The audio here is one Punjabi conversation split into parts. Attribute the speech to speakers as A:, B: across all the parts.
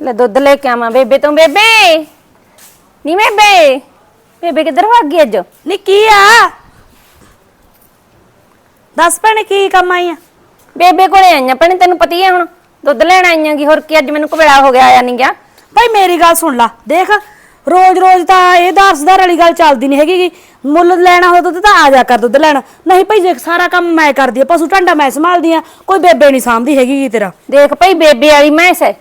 A: ਲੈ ਦੁੱਧ ਲੈ ਕੇ ਆਵਾਂ ਬੇਬੇ ਤੋਂ ਬੇਬੇ। ਨੀ ਬੇਬੇ ਬੇਬੇ ਕਿੱਧਰ ਭੱਗ ਗਈ ਅੱਜ?
B: ਨੀ ਕੀ ਆ? ਦੱਸ ਭੈਣੇ ਕੀ ਕੰਮ ਆਈ ਆ?
A: ਬੇਬੇ ਕੋਲੇ ਆਈਆਂ ਭੈਣੇ ਤੈਨੂੰ ਪਤਾ ਹੀ ਹੈ ਹੁਣ। ਦੁੱਧ ਲੈਣ ਆਈਆਂ ਕੀ ਹੋਰ ਕੀ ਅੱਜ ਮੈਨੂੰ ਕਵੇਲਾ ਹੋ ਗਿਆ ਆਇਆ ਨਹੀਂ ਗਿਆ।
B: ਭਾਈ ਮੇਰੀ ਗੱਲ ਸੁਣ ਲਾ ਦੇਖ ਰੋਜ਼ ਰੋਜ਼ ਤਾਂ ਇਹ ਦਾਰਸਦਾਰ ਵਾਲੀ ਗੱਲ ਚੱਲਦੀ ਨਹੀਂ ਹੈਗੀ ਗੀ। ਮੁੱਲ ਲੈਣਾ ਹੋਵੇ ਦੁੱਧ ਤਾਂ ਆ ਜਾ ਕਰ ਦੁੱਧ ਲੈਣ। ਨਹੀਂ ਭਾਈ ਜੇ ਸਾਰਾ ਕੰਮ ਮੈਂ ਕਰਦੀ ਆ ਪਸ਼ੂ ਢਾਂਡਾ ਮੈਂ ਸੰਭਾਲਦੀ ਆ ਕੋਈ ਬੇਬੇ ਨਹੀਂ ਸਾਂਭਦੀ ਹੈਗੀ ਗੀ ਤੇਰਾ।
A: ਦੇਖ ਭਈ ਬੇਬੇ ਵਾਲੀ ਮੈਂਸ ਹੈ।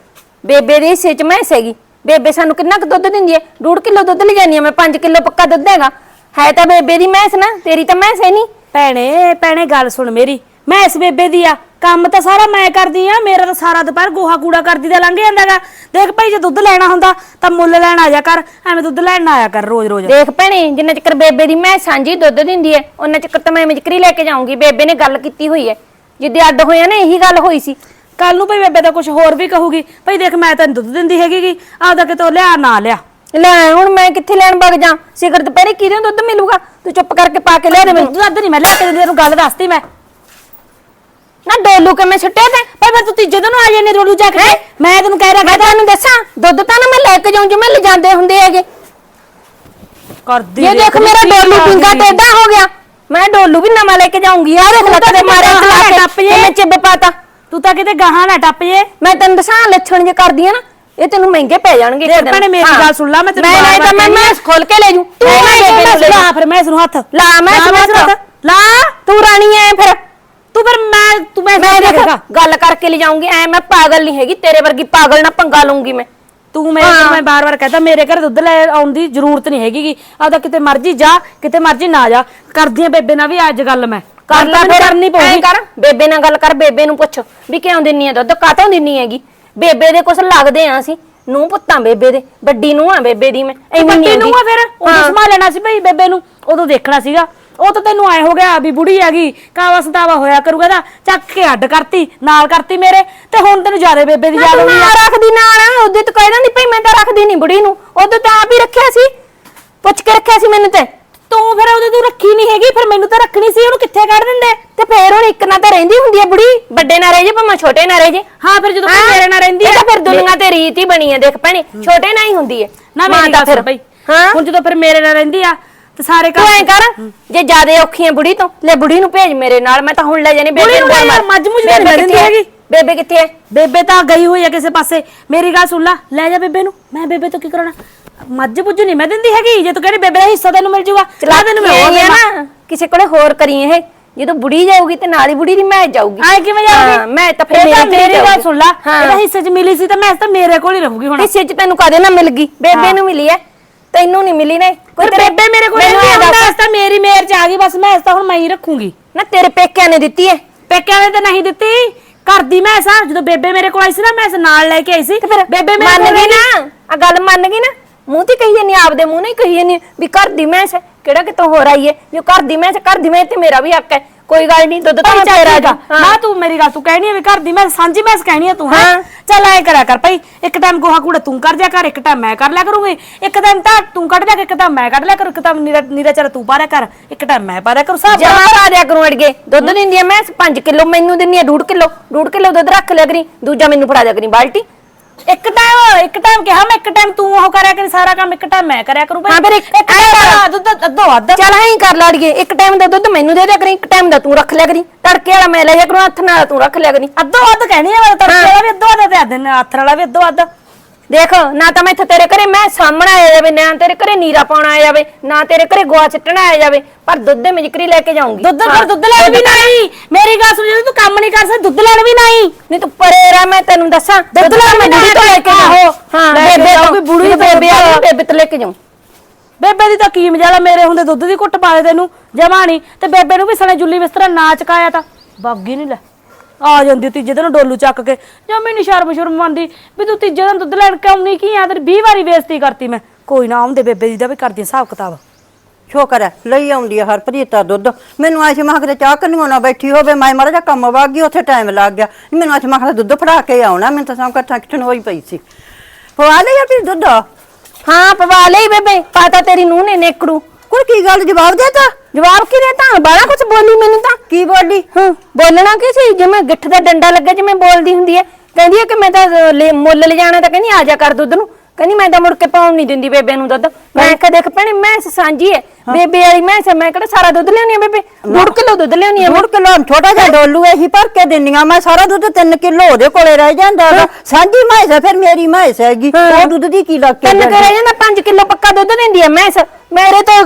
A: ਬੇਬੇ ਦੇ ਹਿੱਸੇ ਚ ਮੈਂਸ ਹੈਗੀ। ਬੇਬੇ ਸਾਨੂੰ ਕਿੰਨਾ ਕੁ ਦੁੱਧ ਦਿੰਦੀ ਹੈ? ਡੂਢ ਕਿਲੋ ਦੁੱਧ ਲੈ ਜਾਂਦੀ ਆ ਮੈਂ 5 ਕਿਲੋ ਪੱਕਾ ਦੁੱਧ ਹੈਗਾ। ਹੈ ਤਾਂ ਬੇਬੇ ਦੀ ਮੈਂਸ ਨਾ ਤੇਰੀ ਤਾਂ ਮੈਂਸ ਹੈ ਨਹੀਂ।
B: ਭੈਣੇ ਭੈਣੇ ਗੱਲ ਸੁਣ ਮੇਰੀ। ਮੈਂ ਇਸ ਬੇਬੇ ਦੀ ਆ। ਕੰਮ ਤਾਂ ਸਾਰਾ ਮੈਂ ਕਰਦੀ ਆ ਮੇਰਾ ਤਾਂ ਸਾਰਾ ਦੁਪਹਿਰ ਗੋਹਾ ਕੂੜਾ ਕਰਦੀ ਦਾ ਲੰਘ ਜਾਂਦਾਗਾ ਦੇਖ ਭਾਈ ਜੇ ਦੁੱਧ ਲੈਣਾ ਹੁੰਦਾ ਤਾਂ ਮੁੱਲ ਲੈਣ ਆ ਜਾ ਕਰ। ਐਵੇਂ ਦੁੱਧ ਲੈਣ ਨਾ ਆਇਆ ਕਰ ਰੋਜ਼ ਰੋਜ਼।
A: ਦੇਖ ਭੈਣੇ ਜਿੰਨਾ ਚਿਕਰ ਬੇਬੇ ਦੀ ਮੈਂ ਸਾਂਝੀ ਦੁੱਧ ਦਿੰਦੀ ਹੈ ਉਹਨਾਂ ਚਿਕਰ ਤਾਂ ਮੈਂ ਮਿਜਕਰੀ ਲੈ ਕੇ ਜਾਊਂਗੀ। ਬੇਬੇ ਨੇ ਗੱਲ ਕੀਤੀ ਹੋਈ ਹੈ। ਜਿੱਦੇ ਅੱਡ ਹੋਇਆ ਨਾ ਇਹੀ ਗੱਲ ਹੋਈ ਸੀ।
B: ਕੱਲ ਨੂੰ ਭਈ ਬੇਬੇ ਤਾਂ ਕੁਝ ਹੋਰ ਵੀ ਕਹੂਗੀ ਭਈ ਦੇਖ ਮੈਂ ਤੈਨੂੰ ਦੁੱਧ ਦਿੰਦੀ ਹੈਗੀ ਗੀ ਆਪਦਾ ਕਿਤੋਂ ਲਿਆ ਨਾ ਲਿਆ।
A: ਲੈ ਹੁਣ ਮੈਂ ਕਿੱਥੇ ਲੈਣ ਵਗ ਜਾ? ਸਿਗਰ ਦੁਪਹਿਰੇ ਕਿਹਦੇ ਦੁੱਧ ਮਿਲੂਗਾ? ਤੂੰ ਚੁੱਪ ਕਰਕੇ ਪਾ ਕੇ ਲਿਆ ਦੇ ਮੈਨੂੰ
B: ਦੁੱਧ ਨਹੀਂ ਮੈਂ ਲੈ ਕੇ ਦਿੰਦੀ ਤੈਨੂੰ ਗੱਲ ਦੱਸਤੀ ਮੈਂ।
A: ਨਾ ਡੋਲੂ ਕੇ ਮੈਂ ਛੱਟਿਆ ਤੇ?
B: ਭਾਈ ਮੈਂ ਤੂੰ ਤੀਜੇ ਦਿਨ ਆ ਜਾਣੀ ਰੋਲੂ ਜਾ ਕੇ। ਮੈਂ ਤੈਨੂੰ ਕਹਿ ਰਿਹਾ
A: ਮੈਂ ਤੁਹਾਨੂੰ ਦੱਸਾਂ ਦੁੱਧ ਤਾਂ ਨਾ ਮੈਂ ਲੈ ਕੇ ਜਾਉਂ ਜਿਵੇਂ ਲਿਜਾਂਦੇ ਹੁੰਦੇ ਹੈਗੇ।
B: ਕਰਦੀ
A: ਇਹ ਦੇਖ ਮੇਰਾ ਡੋਲੂ ਪਿੰਗਾ ਟੇਡਾ ਹੋ ਗਿਆ। ਮੈਂ ਡੋਲੂ ਵੀ ਨਵਾਂ ਲੈ ਕੇ ਜਾਊਂਗੀ ਆ ਦੇਖ ਲੱਕ ਦੇ ਮਾਰੇ ਚਲਾ ਕੇ
B: ਟੱਪ ਜੇ।
A: ਤੇ ਮੈਂ ਚਿੱਬ ਪਾਤਾ।
B: ਤੂੰ ਤਾਂ ਕਿਤੇ ਗਾਹਾਂ ਨਾ ਟੱਪ ਜੇ।
A: ਮੈਂ ਤੈਨੂੰ ਦੱਸਾਂ ਲੱਛਣ ਜੇ ਕਰਦੀ ਆ ਨਾ ਇਹ ਤੈਨੂੰ ਮਹਿੰਗੇ ਪੈ ਜਾਣਗੇ
B: ਦੇਖ
A: ਇੱਕ ਦਿਨ।
B: ਭੈਣੇ ਮੇਰੀ। ਗੱਲ ਸੁਣ ਲਾ, ਮੈਂ ਤੈਨੂੰ
A: ਨਹੀਂ ਨਹੀਂ ਤਾਂ ਮੈਂ ਮੈਂ ਖੋਲ ਕੇ ਲੈ ਜੂ।
B: ਤੂੰ ਮੈਂ ਲਾ ਫਿਰ ਮੈਂ ਇਸ ਨੂੰ ਹੱਥ।
A: ਲਾ ਮੈਂ ਇਸ ਨੂੰ ਹੱਥ।
B: ਲਾ
A: ਤੂੰ ਰਾਣੀ ਐ ਫਿਰ।
B: ਤੂੰ ਫਿਰ ਮੈਂ ਤੂੰ ਮੈਂ
A: ਮੈਂ ਦੇਖ
B: ਦੇਖਾ।
A: ਗੱਲ ਕਰਕੇ ਲੈ ਜਾਊਂਗੀ ਐ ਮੈਂ ਪਾਗਲ ਨਹੀਂ ਹੈਗੀ ਤੇਰੇ ਵਰਗੀ ਪਾਗਲ ਨਾ ਪੰਗਾ ਲਊਂਗੀ ਮੈਂ।
B: ਤੂੰ ਕੋਲ ਮੈਂ ਬਾਰ-ਬਾਰ ਕਹਤਾ ਮੇਰੇ ਘਰ ਦੁੱਧ ਲੈ ਆਉਣ ਦੀ ਜ਼ਰੂਰਤ ਨਹੀਂ ਹੈਗੀ ਆਪਦਾ ਕਿਤੇ ਮਰਜ਼ੀ ਜਾ ਕਿਤੇ ਮਰਜ਼ੀ ਨਾ ਜਾ। ਕਰਦੀਆਂ ਬੇਬੇ ਨਾਲ ਵੀ ਅੱਜ ਗੱਲ ਮੈਂ।
A: ਕਰ ਲੈ ਫਿਰ
B: ਕਰਨੀ
A: ਐਂ
B: ਪਊਗੀ
A: ਕਰ ਬੇਬੇ ਨਾਲ ਗੱਲ ਕਰ ਬੇਬੇ ਨੂੰ ਪੁੱਛ ਵੀ ਕਿਉਂ ਦਿੰਨੀ ਆ ਦੁੱਧ ਕਾਤੋਂ ਦਿੰਨੀ ਹੈਗੀ? ਬੇਬੇ ਦੇ ਕੁਛ ਲੱਗਦੇ ਆ ਅਸੀਂ ਨੂੰ ਪੁੱਤਾਂ ਬੇਬੇ ਦੇ ਵੱਡੀ ਨੂੰ ਆ ਬੇਬੇ ਦੀ ਮੈਂ ਐਵੇਂ
B: ਵੱਡੀ
A: ਨਹੀਂ
B: ਨੂੰ ਆ ਫਿਰ ਉਦੋਂ ਸੰਭਾਲ ਲੈਣਾ ਸੀ ਭਈ ਬੇਬੇ ਨੂੰ ਉਦੋਂ ਦੇਖਣਾ ਸੀਗਾ। ਉਹ ਤਾਂ ਤੈਨੂੰ ਆਏ ਹੋ ਗਿਆ ਵੀ ਬੁੜੀ ਹੈਗੀ ਕਾਵਾ ਸੰਤਾਵਾ ਹੋਇਆ ਕਰੂਗਾ ਚੱਕ ਕੇ ਅੱਡ ਕਰਤੀ ਨਾਲ ਕਰਤੀ ਮੇਰੇ ਤੇ ਹੁਣ ਤੈਨੂੰ ਜ਼ਿਆਦਾ ਬੇਬੇ ਦੀ ਯਾਦ ਆ।
A: ਰੱਖਦੀ ਨਾਲ ਉਹਦੇ ਤੇ ਭਈ ਮੈਂ ਤਾਂ ਰੱਖਦੀ ਨਹੀਂ ਬੁੜੀ ਨੂੰ ਉਹਦੇ ਤਾਂ ਆਪ ਹੀ ਰੱਖਿਆ ਸੀ। ਪੁੱਛ ਕੇ ਰੱਖਿਆ ਸੀ ਮੈਨੂੰ ਤੇ।
B: ਤੂੰ ਫਿਰ ਉਹਦੇ ਤੂੰ ਰੱਖੀ ਨਹੀਂ ਹੈਗੀ ਫਿਰ ਮੈਨੂੰ ਤਾਂ ਰੱਖਣੀ ਸੀ ਉਹਨੂੰ ਕਿੱਥੇ ਕੱਢ ਦਿੰਦੇ?
A: ਤੇ ਫੇਰ ਹੁਣ ਇੱਕ ਨਾਲ ਤਾਂ ਰਹਿੰਦੀ ਹੁੰਦੀ ਹੈ ਬੁੜੀ। ਵੱਡੇ ਨਾਲ ਰਹਿ ਜੇ ਭਾਵੇਂ ਛੋਟੇ ਨਾਲ ਰਹਿ ਜੇ।
B: ਹਾਂ ਫਿਰ ਜਦੋਂ
A: ਹਾਂ,
B: ਕੋਈ ਮੇਰੇ ਨਾਲ ਰਹਿੰਦੀ
A: ਇਹ ਤਾਂ ਫਿਰ ਦੁਨੀਆ ਤੇ ਰੀਤ ਹੀ ਬਣੀ ਹੈ ਦੇਖ ਭੈਣੇ ਛੋਟੇ ਨਾਲ ਹੀ ਹੁੰਦੀ ਹੈ
B: ਨਾ
A: ਮਾਂ ਤਾਂ ਫਿਰ
B: ਬਈ
A: ਹਾਂ?
B: ਹੁਣ ਜਦੋਂ ਫਿਰ ਮੇਰੇ ਨਾਲ ਰਹਿੰਦੀ ਆ ਤੇ ਸਾਰੇ
A: ਤੂੰ ਐ
B: ਕੰਮ
A: ਕਰ ਜੇ ਜਿਆਦੇ ਔਖੀ ਹੈ ਬੁੜੀ ਤੋਂ ਲੈ ਬੁੜੀ ਨੂੰ ਭੇਜ ਮੇਰੇ ਨਾਲ ਮੈਂ ਤਾਂ ਹੁਣ ਲੈ ਜਾਣੀ
B: ਬੁੜੀ ਨੂੰ ਯਾਰ। ਮੱਝ ਮੁੱਝ
A: ਬੇਬੇ
B: ਨਹੀਂ ਦਿੰਦੀ ਹੈਗੀ।
A: ਬੇਬੇ ਕਿੱਥੇ ਹੈ
B: ਬੇਬੇ ਤਾਂ ਗਈ ਹੋਈ ਆ ਕਿਸੇ ਪਾਸੇ। ਮੇਰੀ ਗੱਲ ਸੁਣ ਲੈ ਲੈ ਜਾ ਬੇਬੇ ਨੂੰ। ਮੈਂ ਬੇਬੇ ਤੋਂ ਕੀ ਕਰਾਉਣਾ? ਮੱਝ ਪੁੱਜ ਨਹੀਂ ਮੈਂ ਦਿੰਦੀ ਹੈਗੀ। ਜੇ ਤੂੰ ਕਹਿੰਦੀ ਬੇਬੇ ਦਾ ਹਿੱਸਾ ਤੈਨੂੰ ਮਿਲ ਜੂਗਾ ਚਲਾ ਤੈਨੂੰ ਮੈਂ
A: ਇਹ
B: ਦੇਣਾ।
A: ਨਾ ਕਿਸੇ ਕੋਲੇ ਹੋਰ ਕਰੀ ਇਹ। ਜਦੋਂ ਬੁੜੀ ਜਾਊਗੀ ਤੇ ਨਾਲ ਹੀ ਬੁੜੀ ਦੀ ਮੈਂ ਜਾਊਗੀ।
B: ਆਏ ਕਿਵੇਂ ਜਾਊਗੀ?
A: ਹਾਂ, ਮੈਂ ਤਾਂ ਫਿਰ ਮੇਰੇ
B: ਮੇਰੀ ਗੱਲ। ਸੁਣ ਲੈ।
A: ਹਾਂ।
B: ਇਹਦਾ ਹਿੱਸੇ 'ਚ ਮਿਲੀ ਸੀ ਤਾਂ ਮੈਂ ਤਾਂ ਮੇਰੇ ਕੋਲ ਹੀ ਰਹੂਗੀ ਹੁਣ।
A: ਹਿੱਸੇ ਚ ਤੈਨੂੰ ਕਦੇ ਨਾ ਮਿਲ ਗਈ? ਬੇਬੇ ਨੂੰ ਮਿਲੀ ਐ। ਤੈਨੂੰ ਨਹੀਂ ਮਿਲੀ ਨੇ।
B: ਕੋਈ
A: ਤੇਰੇ-
B: ਬੇਬੇ ਮੇਰੇ ਕੋਲ ਨਹੀਂ ਇਸ ਤਾਂ ਮੇਰੀ ਮੇਰ 'ਚ ਆ ਗਈ ਬਸ ਮੈਂ ਤਾਂ ਹੁਣ ਮੈਂ ਹੀ ਰੱਖੂਗੀ।
A: ਨਾ ਤੇਰੇ ਪੇਕਿਆਂ ਨੇ ਦਿੱਤੀ ਐ।
B: ਪੇਕਿਆਂ ਨੇ ਤਾਂ ਨਹੀਂ ਦਿੱਤੀ। ਘਰ ਦੀ ਮੈਂ ਸਾ ਜਦੋਂ ਬੇਬੇ ਮੇਰੇ ਕੋਲ ਆਈ ਸੀ ਨਾ ਮੈਂ ਇਸ ਨਾਲ ਲੈ ਕੇ ਆਈ ਸੀ। ਬੇਬੇ ਮੇਰੇ
A: ਮੰਨ ਗਈ ਨਾ? ਆ ਗੱਲ ਮੰਨ ਗਈ ਨਾ? ਮੂੰਹ ਤੇ ਕਹੀ ਜਾਨੀ ਆਪਦੇ ਮੂੰਹ ਨਹੀਂ ਕਹੀ ਜਾਨੀ ਵੀ ਘਰ ਦੀ ਹੈ ਕਿਹੜਾ ਕਿਤੋਂ ਹੋਰ ਆਈ ਹੈ? ਜੋ ਘਰ ਦੀ ਮੈਂਸ ਘਰ ਦੀ ਮੈਂਸ ਤੇ ਮੇਰਾ ਵੀ ਹੱਕ ਹੈ। ਕੋਈ ਗੱਲ ਨਹੀਂ ਦੁੱਧ ਤਾਂ ਮੈਂ
B: ਚੱਲ
A: ਤੇਰਾ
B: ਨਾ ਤੂੰ ਮੇਰੀ ਗੱਲ ਤੂੰ ਕਹਿਣੀ ਹੈ ਵੀ ਘਰ ਦੀ ਮੈਂ ਸਾਂਝੀ ਮੈਂ ਕਹਿਣੀ ਹੈ ਤੂੰ ਹਾਂ। ਚੱਲ ਐ ਕਰਿਆ ਕਰ ਭਾਈ ਇੱਕ ਟਾਈਮ ਗੋਹਾ ਕੂੜਾ ਤੂੰ ਕਰ ਜਾ ਕਰ ਇੱਕ ਟਾਈਮ ਮੈਂ ਕਰ ਲਿਆ ਕਰੂੰਗੀ। ਇੱਕ ਟਾਈਮ ਤਾਂ ਤੂੰ ਕੱਢ ਜਾ ਇੱਕ ਟਾਈਮ ਮੈਂ ਕੱਢ ਲਿਆ ਕਰੂ ਇੱਕ ਟਾਈਮ ਨੀਰਾ ਨੀਰਾ ਚਰ ਤੂੰ ਪਾ ਲਿਆ ਕਰ ਇੱਕ ਟਾਈਮ ਮੈਂ ਪਾ ਲਿਆ ਕਰੂ ਸਾਬ
A: ਜਮਾ ਪਾ ਦਿਆ ਕਰੂੰ ਅੜਗੇ ਦੁੱਧ ਦਿੰਦੀ ਐ ਮੈਂ 5 ਕਿਲੋ ਮੈਨੂੰ ਦਿੰਦੀ ਐ 2 ਕਿਲੋ। 2 ਕਿਲੋ ਦੁੱਧ ਰੱਖ ਲਿਆ ਕਰੀ ਦੂਜਾ ਮੈਨੂੰ ਫੜਾ ਦਿਆ ਕਰੀ ਬਾਲਟੀ।
B: ਇੱਕ ਟਾਈਮ ਇੱਕ ਟਾਈਮ ਕਿਹਾ ਮੈਂ ਇੱਕ ਟਾਈਮ ਤੂੰ ਉਹ ਕਰਿਆ ਕਰੀ ਸਾਰਾ ਕੰਮ ਇੱਕ ਟਾਈਮ ਮੈਂ ਕਰਿਆ ਕਰੂੰ ਭਾਈ
A: ਹਾਂ ਫਿਰ ਇੱਕ-।
B: ਟਾਈਮ ਦੁੱਧ ਅੱਧੋ ਅੱਧ।
A: ਚੱਲ ਐਂ ਕਰ ਲਾੜੀਏ ਇੱਕ ਟਾਈਮ ਦਾ ਦੁੱਧ ਮੈਨੂੰ ਦੇ ਦਿਆ ਕਰੀ ਇੱਕ ਟਾਈਮ ਦਾ ਤੂੰ ਰੱਖ ਲਿਆ ਕਰੀ। ਤੜਕੇ ਵਾਲਾ ਮੈਂ ਲੈ ਜਾ ਕਰੂੰ ਹੱਥ ਨਾਲ ਤੂੰ ਰੱਖ ਲਿਆ ਕਰੀ।
B: ਅੱਧੋ ਅੱਧ ਕਹਿਣੀ ਮੈਂ ਤੜਕੇ ਵਾਲਾ ਵੀ ਅੱਧੋ ਅੱਧ ਤੇ ਹੱਥ ਵਾਲਾ ਵੀ ਅੱਧੋ ਅੱਧ।
A: ਦੇਖ ਨਾ ਤਾਂ ਮੈਂ ਇੱਥੇ ਤੇਰੇ ਘਰੇ ਮੈਂ ਸਾਹਮਣਾ ਆਇਆ ਜਾਵੇ ਨਾ ਤੇਰੇ ਘਰੇ ਨੀਰਾ ਪਾਉਣਾ ਆਇਆ ਜਾਵੇ ਨਾ ਤੇਰੇ ਘਰੇ ਗੋਆ ਸਿੱਟਣਾ ਆਇਆ ਜਾਵੇ ਪਰ ਦੁੱਧ ਦੇ ਮਿਜਕਰੀ ਲੈ ਕੇ ਜਾਊਂਗੀ।
B: ਦੁੱਧ। ਫਿਰ ਦੁੱਧ ਲੈਣ ਵੀ ਨਹੀਂ। ਮੇਰੀ ਗੱਲ ਸੁਣ ਤੂੰ ਕੰਮ ਨਹੀਂ ਕਰ ਸਕਦਾ ਦੁੱਧ ਲੈਣ ਵੀ ਨਹੀਂ।
A: ਨਹੀਂ ਤੂੰ ਪਰੇ ਰਹਿ ਮੈਂ ਤੈਨੂੰ ਦੱਸਾਂ। ਦੁੱਧ ਲੈ ਮੈਂ ਬੁੜੀ ਤੋਂ ਲੈ ਕੇ ਜਾਊਂ। ਹਾਂ ਬੇਬੇ ਤੋਂ
B: ਬੁੜੀ
A: ਬੇਬੇ ਆ ਬੇਬੇ ਤੋਂ ਲੈ ਕੇ ਜਾਊਂ।
B: ਬੇਬੇ ਦੀ ਤਾਂ ਕੀ ਮਜਾਲਾ ਮੇਰੇ ਹੁੰਦੇ ਦੁੱਧ ਦੀ ਘੁੱਟ ਪਾ ਦੇ ਤੈਨੂੰ ਜਮਾ ਨਹੀਂ ਤੇ ਬੇਬੇ ਨੂੰ ਵੀ ਸਣੇ ਜੁੱਲੀ ਬਿਸਤਰਾ ਨਾ ਚਕਾਇਆ ਤਾਂ। ਬਾਗੀ ਨਹੀਂ ਲੈ। ਆ ਜਾਂਦੀ ਤੀਜੇ ਦਿਨ ਡੋਲੂ ਚੱਕ ਕੇ। ਜਮੀ ਨਹੀਂ ਸ਼ਰਮ ਸ਼ਰਮ ਮੰਦੀ ਵੀ ਤੂੰ ਤੀਜੇ ਦਿਨ ਦੁੱਧ ਲੈਣ ਕੇ ਆਉਣੀ ਕੀ ਆ ਤੇਰੀ 20 ਵਾਰੀ ਬੇਇੱਜ਼ਤੀ ਕਰਤੀ ਮੈਂ। ਕੋਈ ਨਾ ਆਉਂਦੇ ਬੇਬੇ ਦੀ ਦਾ ਵੀ ਕਰਦੀ ਹਿਸਾਬ ਕਿਤਾਬ।
C: ਸ਼ੁਕਰ ਹੈ। ਲਈ ਆਉਂਦੀ ਹੈ ਹਰਪ੍ਰੀਤ ਦਾ ਦੁੱਧ। ਮੈਨੂੰ ਆਇਆ ਸੀ ਮੈਂ ਕਿਤੇ ਚਾਹ ਕਰਨੀ ਨਾ ਬੈਠੀ ਹੋਵੇ ਮੈਂ ਮਾੜਾ ਜਿਹਾ ਕੰਮ ਵਗ ਗਈ ਉੱਥੇ ਟਾਈਮ ਲੱਗ ਗਿਆ। ਮੈਨੂੰ ਆਇਆ ਸੀ ਮੈਂ ਕਿਹਾ ਦੁੱਧ ਫੜਾ ਕੇ ਆਉਣਾ ਮੈਨੂੰ ਤਾਂ ਸਭ ਇਕੱਠਾ ਕਿਠਣ ਹੋਈ ਪਈ ਸੀ। ਪਵਾ ਲਿਆ ਫਿਰ ਦੁੱਧ?
A: ਹਾਂ ਪਵਾ ਲਈ ਬੇਬੇ ਪਾਤਾ ਤੇਰੀ ਨੂੰਹ ਨੇ ਨੇਕੜੂ।
C: ਕੋਈ ਕੀ ਗੱਲ ਜਵਾਬ ਦੇ ਤਾ?
A: ਜਵਾਬ ਕੀ ਦੇਤਾ ਬਾਲਾ ਕੁਝ ਬੋਲੀ ਮੈਨੂੰ ਤਾਂ।
C: ਕੀ ਬੋਲੀ?
A: ਹਾਂ ਬੋਲਣਾ ਕੀ ਸੀ? ਜਿਵੇਂ ਗਿੱਠ ਦਾ ਡੰਡਾ ਲੱਗਾ ਜਿਵੇਂ ਬੋਲਦੀ ਹੁੰਦੀ ਹੈ ਕਹਿੰਦੀ ਆ ਕਿ ਮੈਂ ਤਾਂ ਲੈ- ਮੁੱਲ ਲੈ ਜਾਣਾ ਤਾਂ ਕਹਿੰਦੀ ਆ ਜਾ ਕਰ ਦੁੱਧ ਨੂੰ। ਕਹਿੰਦੀ ਮੈਂ ਤਾਂ ਮੁੜ ਕੇ ਪਾਉਣ ਨਹੀਂ ਦਿੰਦੀ ਬੇਬੇ ਨੂੰ ਦੁੱਧ। ਮੈਂ ਕਿਹਾ ਦੇਖ ਭੈਣੇ ਮੈਂ ਸਾਂਝੀ ਹੈ। ਬੇਬੇ ਵਾਲੀ ਮੈਂ ਮੈਂ ਕਿਹੜਾ ਸਾਰਾ ਦੁੱਧ ਲਿਆਉਣੀ ਆ ਬੇਬੇ? ਡੂਢ ਕਿਲੋ ਦੁੱਧ ਲਿਆਉਣੀ ਆ ਮੈਂ।
C: ਡੂਢ ਕਿਲੋ ਛੋਟਾ ਜਿਹਾ ਡੋਲੂ ਇਹੀ ਭਰ ਕੇ ਦਿੰਨੀਆਂ। ਮੈਂ ਸਾਰਾ ਦੁੱਧ 3 ਕਿਲੋ ਉਹਦੇ ਕੋਲੇ ਰਹਿ ਜਾਂਦਾ ਗਾ। ਸਾਂਝੀ ਮੈਸ ਹੈ ਫਿਰ ਮੇਰੀ ਮੈਸ ਹੈਗੀ। ਉਹ ਦੁੱਧ ਦੀ ਕੀ ਲੱਗ ਕੇ
A: ਤਿੰਨ? ਕਰੇ ਜਾਂਦਾ? 5 ਕਿਲੋ ਪੱਕਾ ਦੁੱਧ ਦਿੰਦੀ ਆ ਮੈਂ ਮੇਰੇ ਤੋਂ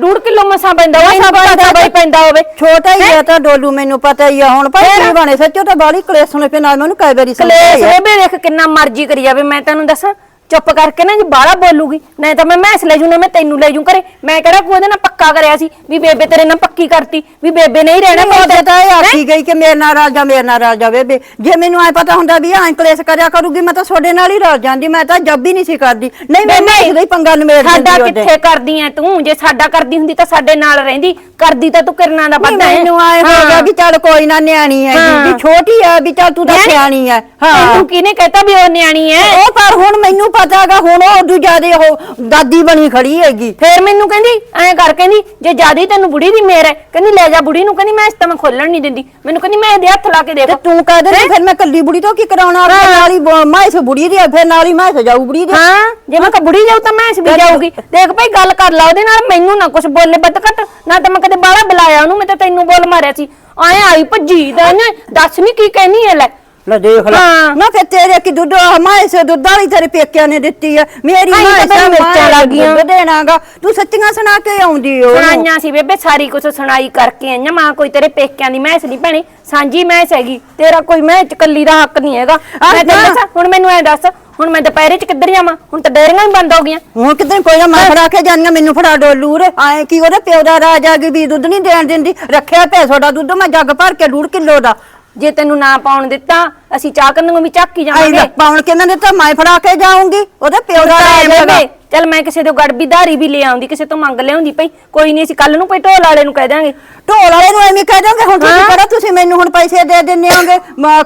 A: ਡੂਢ ਕਿਲੋ ਮਸਾਂ ਪੈਂਦਾ ਉਹ
C: ਮਸਾਂ
A: ਪਤਾ
C: ਪੈਂਦਾ
A: ਬਈ ਪੈਂਦਾ ਹੋਵੇ।
C: ਛੋਟਾ ਹੀ ਹੈ? ਤਾਂ ਡੋਲੂ ਮੈਨੂੰ ਪਤਾ ਹੀ ਆ। ਹੁਣ ਭਾਈ ਕੀ ਬਣੇ ਸੱਚੋ ਤਾਂ ਬਾਲੀ ਕਲੇਸ਼ ਹੋਣੇ ਪੇ ਨਾਲ ਮੈਨੂੰ ਕਈ ਵਾਰੀ
A: ਕਲੇਸ਼
C: ਸਮਝਾਇਆ
A: ਬੇਬੇ ਦੇਖ ਕਿੰਨਾ ਮਰਜ਼ੀ ਕਰੀ ਜਾਵੇ ਮੈਂ ਤੈਨੂੰ ਦੱਸਾਂ। ਚੁੱਪ ਕਰਕੇ ਨਾ ਜੀ ਬਾਹਲਾ ਬੋਲੂਗੀ। ਨਹੀਂ ਤਾਂ ਮੈਂ ਮੈਸ ਲੈ ਜੂ ਨਾ ਮੈਂ ਤੈਨੂੰ ਲੈ ਜੂ ਘਰੇ। ਮੈਂ ਕਿਹੜਾ ਕੋਈ ਉਹਦੇ ਨਾਲ ਪੱਕਾ ਕਰਿਆ ਸੀ ਵੀ ਬੇਬੇ ਤੇਰੇ ਨਾਲ ਪੱਕੀ ਕਰਤੀ ਵੀ ਬੇਬੇ ਨਹੀਂ ਰਹਿਣਾ
C: ਨਹੀਂ ਉਹਦੇ ਤਾਂ ਇਹ ਆਖੀ ਗਈ ਕਿ ਮੇਰੇ ਨਾਲ ਰਲ ਜਾ ਮੇਰੇ ਨਾਲ ਰਲ ਜਾ ਬੇਬੇ। ਜੇ ਮੈਨੂੰ ਐ ਪਤਾ ਹੁੰਦਾ ਵੀ ਐਂ ਕਲੇਸ਼ ਕਰਿਆ ਕਰੂਗੀ ਮੈਂ ਤਾਂ ਤੁਹਾਡੇ ਨਾਲ ਹੀ ਰਲ ਜਾਂਦੀ ਮੈਂ ਤਾਂ ਜੱਬ ਹੀ ਨਹੀਂ ਸੀ ਕਰਦੀ। ਨਹੀਂ ਮੈਂ
A: ਬੇਬੇ,
C: ਮੈਸ ਦਾ ਹੀ ਪੰਗਾ ਨਿਮੇੜ
A: ਸਾਡਾ ਕਿੱਥੇ ਕਰਦੀ ਐ ਤੂੰ? ਜੇ ਸਾਡਾ ਕਰਦੀ ਹੁੰਦੀ ਤਾਂ ਸਾਡੇ ਨਾਲ ਰਹਿੰਦੀ। ਕਰਦੀ ਤਾਂ ਤੂੰ ਕਿਰਨਾਂ ਦਾ
C: ਨਹੀਂ,
A: ਵੱਧਾ ਹੈ
C: ਮੈਨੂੰ ਆਏ ਹੋ ਗਿਆ ਵੀ ਚੱਲ ਕੋਈ ਨਾ ਨਿਆਣੀ ਹਾਂ। ਵੀ ਛੋਟੀ ਹੈ ਵੀ ਚੱਲ ਤੂੰ ਤਾਂ
A: ਨਿਆਣੀ?
C: ਸਿਆਣੀ ਹੈ ਹਾਂ।
A: ਤੈਨੂੰ ਕਿਹਨੇ ਕਹਿਤਾ ਵੀ ਉਹ ਨਿਆਣੀ ਐ?
C: ਉਹ ਪਰ ਹੁਣ ਮੈਨੂੰ ਪਤਾਗਾ ਹੁਣ ਉਹ ਉਦੋਂ ਜ਼ਿਆਦੇ ਉਹ ਦਾਦੀ ਬਣੀ ਖੜੀ ਹੈਗੀ।
A: ਫੇਰ ਮੈਨੂੰ ਕਹਿੰਦੀ ਐਂ ਕਰ ਕਹਿੰਦੀ ਜੇ ਜਿਆਦੀ ਤੈਨੂੰ ਬੁੜੀ ਦੀ ਮੇਰ ਹੈ ਕਹਿੰਦੀ ਲੈ ਜਾ ਬੁੜੀ ਨੂੰ ਕਹਿੰਦੀ ਮੈਂ ਇਸ ਤਾਂ ਮੈਂ ਖੋਲਣ ਨਹੀਂ ਦਿੰਦੀ। ਮੈਨੂੰ ਕਹਿੰਦੀ ਮੈਂ ਇਹਦੇ ਹੱਥ ਲਾ ਕੇ ਦੇਖ।
C: ਤੇ ਤੂੰ ਕਹਿ ਦੇ ਫਿਰ ਮੈਂ ਕੱਲੀ ਬੁੜੀ ਤੋਂ ਕੀ ਕਰਾਉਣਾ ਫਿਰ ਨਾਲ ਹੀ ਬ- ਮੈਂ ਇਸ ਬੁੜੀ ਦੀ ਆ, ਫਿਰ ਨਾਲ ਹੀ ਮੈਂ ਇਸ ਜਾਊ ਬੁੜੀ ਦੀ।
A: ਹਾਂ ਜੇ ਮੈਂ ਕਹ ਬੁੜੀ ਜਾਊ ਤਾਂ ਮੈਂ ਇਸ ਵੀ ਜਾਊਗੀ। ਦੇਖ ਭਾਈ ਗੱਲ ਕਰ ਲਾ ਉਹਦੇ ਨਾਲ ਮੈਨੂੰ ਨਾ ਕੁਝ ਬੋਲੇ ਬੱਤ ਘੱਟ ਨਾ ਤਾਂ ਮੈਂ ਕਦੇ ਬਾਹਲਾ ਬੁਲਾਇਆ ਉਹਨੂੰ ਮੈਂ ਤਾਂ ਤੈਨੂੰ ਬੋਲ ਮਾਰਿਆ ਸੀ। ਆਏ ਆਈ ਭੱਜੀ ਤਾਂ ਇਹਨੇ ਦੱਸ ਨਹੀਂ ਕੀ ਕਹਿਨੀ ਹੈ ਲੈ।
C: ਲੈ ਦੇਖ ਲੈ।
A: ਹਾਂ।
C: ਨਾ ਫਿਰ ਤੇਰੇ ਕੀ ਦੁੱਧ ਮੈਂ ਇਸ ਦੁੱਧ ਵਾਲੀ ਤੇਰੇ ਪੇਕਿਆਂ ਨੇ ਦਿੱਤੀ ਹੈ ਮੇਰੀ ਮਾਂ
A: ਤਾਂ ਮਿਰਚਾਂ ਲੱਗ ਗਈਆਂ।
C: ਦੁੱਧ ਦੇਣਾਗਾ। ਤੂੰ ਸੱਚੀਆਂ ਸੁਣਾ ਕੇ ਆਉਂਦੀ ਓ।
A: ਸੁਣਾਈਆਂ ਸੀ ਬੇਬੇ ਸਾਰੀ ਕੁਝ ਸੁਣਾਈ ਕਰਕੇ ਆਈਆਂ। ਮਾਂ ਕੋਈ ਤੇਰੇ ਪੇਕਿਆਂ ਦੀ ਮੈਸ ਨਹੀਂ ਭੈਣੇ ਸਾਂਝੀ ਮੈਸ ਹੈਗੀ। ਤੇਰਾ ਕੋਈ ਮੈਂ ਕੱਲੀ ਦਾ ਹੱਕ ਨਹੀਂ ਹੈਗਾ। ਮੈਂ ਤੈਨੂੰ
C: ਨਾ।
A: ਦੱਸਾਂ ਹੁਣ ਮੈਨੂੰ ਐ ਦੱਸ ਹੁਣ ਮੈਂ ਦੁਪਹਿਰੇ ਚ ਕਿੱਧਰ ਜਾਵਾਂ? ਹੁਣ ਤਾਂ ਡੇਰੀਆਂ ਵੀ ਬੰਦ ਹੋ ਗਈਆਂ।
C: ਹੁਣ ਕਿਤੇ ਕੋਈ ਨਾ ਮੈਂ ਫੜਾ ਕੇ ਜਾਨੀਆਂ ਮੈਨੂੰ ਫੜਾ ਡੋਲੂ ਰੇ ਆਏ ਕੀ ਉਹਦੇ ਪਿਓ ਦਾ ਰਾਜ ਆ ਗਈ ਵੀ ਦੁੱਧ ਨਹੀਂ ਦੇਣ ਦਿੰਦੀ? ਰੱਖਿਆ ਪਿਆ ਤੁਹਾਡਾ ਦੁੱਧ ਮੈਂ ਜੱਗ ਭਰ ਕੇ ਡੂੜ ਕਿਲੋ ਦਾ।
A: ਜੇ ਤੈਨੂੰ ਨਾ ਪਾਉਣ ਦਿੱਤਾ ਅਸੀਂ ਚਾਹ ਕਰਨ ਨੂੰ ਵੀ ਚੱਕ ਹੀ
C: ਆਈ
A: ਜਾਵਾਂਗੇ।
C: ਪਾਉਣ ਕਿਵੇਂ ਦਿੱਤਾ? ਮੈਂ ਫੜਾ ਕੇ ਜਾਊਂਗੀ। ਉਹਦੇ ਪਿਓ ਦਾ ਰਾਜ ਹੈਗਾ
A: ਚੱਲ ਮੈਂ ਕਿਸੇ ਤੋਂ ਗੜਬੀ ਧਾਰੀ ਵੀ ਲੈ ਆਉਂਦੀ ਕਿਸੇ ਤੋਂ ਮੰਗ ਲਿਆਉਂਦੀ ਪਈ ਕੋਈ ਨਹੀਂ ਅਸੀਂ ਕੱਲ ਨੂੰ ਪਈ ਢੋਲ ਵਾਲੇ ਨੂੰ ਕਹਿ ਦਾਂਗੇ
C: ਢੋਲ ਵਾਲੇ ਨੂੰ ਐਵੇਂ ਕਹਿ ਦੋਗੇ ਹੁਣ ਤੁਸੀਂ। ਕਿਹੜਾ ਤੁਸੀਂ ਮੈਨੂੰ ਹੁਣ ਪੈਸੇ ਦੇ ਦਿੰਦੇ ਹੋਗੇ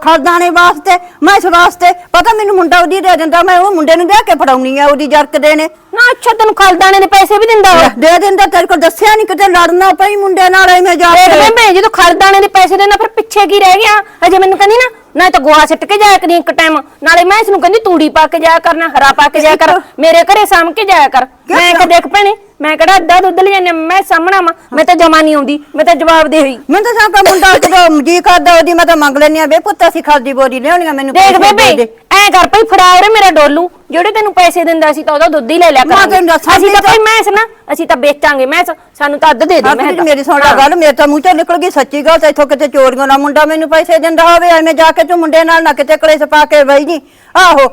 C: ਖਰਦਾਣੇ ਵਾਸਤੇ ਮੈਂ ਇਸ ਵਾਸਤੇ। ਪਤਾ ਮੈਨੂੰ ਮੁੰਡਾ ਉਹਦੀ ਦੇ ਦਿੰਦਾ ਮੈਂ ਉਹ ਮੁੰਡੇ ਨੂੰ ਦੇ ਕੇ ਫੜਾਉਣੀ ਆ ਉਹਦੀ ਜਰਕ ਦੇਣੇ
A: ਨਾ। ਅੱਛਾ ਤੈਨੂੰ ਖਲਦਾਣੇ ਦੇ ਪੈਸੇ ਵੀ ਦਿੰਦਾ ਉਹ
C: ਦੇ ਦਿੰਦਾ ਤੇਰੇ ਕੋਲ ਦੱਸਿਆ ਨਹੀਂ ਕਿਤੇ ਲੜਨਾ ਪਈ ਮੁੰਡੇ ਨਾਲ ਐਵੇਂ ਜਾ ਕੇ।
A: ਬੇਬੇ ਜਦੋਂ ਖਲਦਾਣੇ ਦੇ ਪੈਸੇ ਦੇਣਾ ਫਿਰ ਪਿੱਛੇ ਕੀ ਰਹਿ ਗਿਆ? ਅਜੇ ਮੈਨੂੰ ਕਹਿੰਦੀ ਨਾ ਨਾ ਤਾਂ ਗੋਹਾ ਸਿੱਟ ਕੇ ਜਾਇਆ ਕਰੀ ਇੱਕ ਟਾਈਮ ਨਾਲੇ ਮੈਂ ਇਸ ਨੂੰ ਕਹਿੰਦੀ ਤੂੜੀ ਪਾ ਕੇ ਜਾਇਆ ਕਰਨਾ ਹਰਾ ਪਾ ਕੇ ਜਾਇਆ ਕਰ। ਮੇਰੇ ਘਰੇ ਸਾਂਭ ਕੇ ਜਾਇਆ ਕਰ। ਮੈਂ ਕਿ ਦੇਖ ਭੈਣੇ ਮੈਂ ਕਿਹੜਾ ਅੱਧਾ ਦੁੱਧ ਲੈ ਜਾਂਦੀ ਮੈਂ ਸਾਹਮਣਾ ਵਾਂ, ਮੈਂ ਤਾਂ ਜਮਾ ਨਹੀਂ ਆਉਂਦੀ। ਮੈਂ ਤਾਂ ਜਵਾਬ ਦੇ ਹੋਈ
C: ਮੈਨੂੰ ਤਾਂ ਸਾਕਾ ਮੁੰਡਾ ਜਦੋਂ ਜੀ ਕਰਦਾ ਉਹਦੀ ਮੈਂ ਤਾਂ ਮੰਗ ਲੈਣੀ ਆ ਵੇ ਪੁੱਤ ਅਸੀਂ ਖਾਦੀ ਬੋਰੀ ਲਿਆਉਣੀਆਂ ਮੈਨੂੰ
A: ਦੇਖ
C: ਪੈਸੇ ਦੇ
A: ਬੇਬੇ
C: ਦੇ।
A: ਐ ਕਰ ਭਈ ਫੜਾ ਉਰੇ ਮੇਰਾ ਡੋਲੂ। ਜਿਹੜੇ ਤੈਨੂੰ ਪੈਸੇ ਦਿੰਦਾ ਸੀ ਤਾਂ ਉਹਦਾ ਦੁੱਧ ਹੀ ਲੈ ਲਿਆ
C: ਮੈਂ
A: ਕਰਾਂਗੇ।
C: ਤੈਨੂੰ ਦੱਸਾਂ
A: ਅਸੀਂ ਤਾਂ ਭਈ ਮੈਸ ਨਾ ਅਸੀਂ ਤਾਂ ਵੇਚਾਂਗੇ ਮੈਸ। ਸਾਨੂੰ ਤਾਂ ਅੱਧ ਦੇ ਦੇ ਮੈਂ
C: ਤੇ। ਮੇਰੀ ਸੁਣ ਗੱਲ ਮੇਰੇ ਤਾਂ ਮੂੰਹ ਚੋਂ ਨਿਕਲ ਗਈ ਸੱਚੀ ਗੱਲ ਤੇ ਇੱਥੋਂ ਕਿਤੇ ਚੋਰੀਆਂ ਨਾ ਮੁੰਡਾ ਮੈਨੂੰ ਪੈਸੇ ਦਿੰਦਾ ਹੋਵੇ ਐਵੇਂ ਜਾ ਕੇ ਤੂੰ ਮੁੰਡੇ ਨਾਲ ਨਾ ਕਿਤੇ ਕਲੇਸ਼ ਪਾ ਕੇ ਬਈ ਜੀ। ਆਹੋ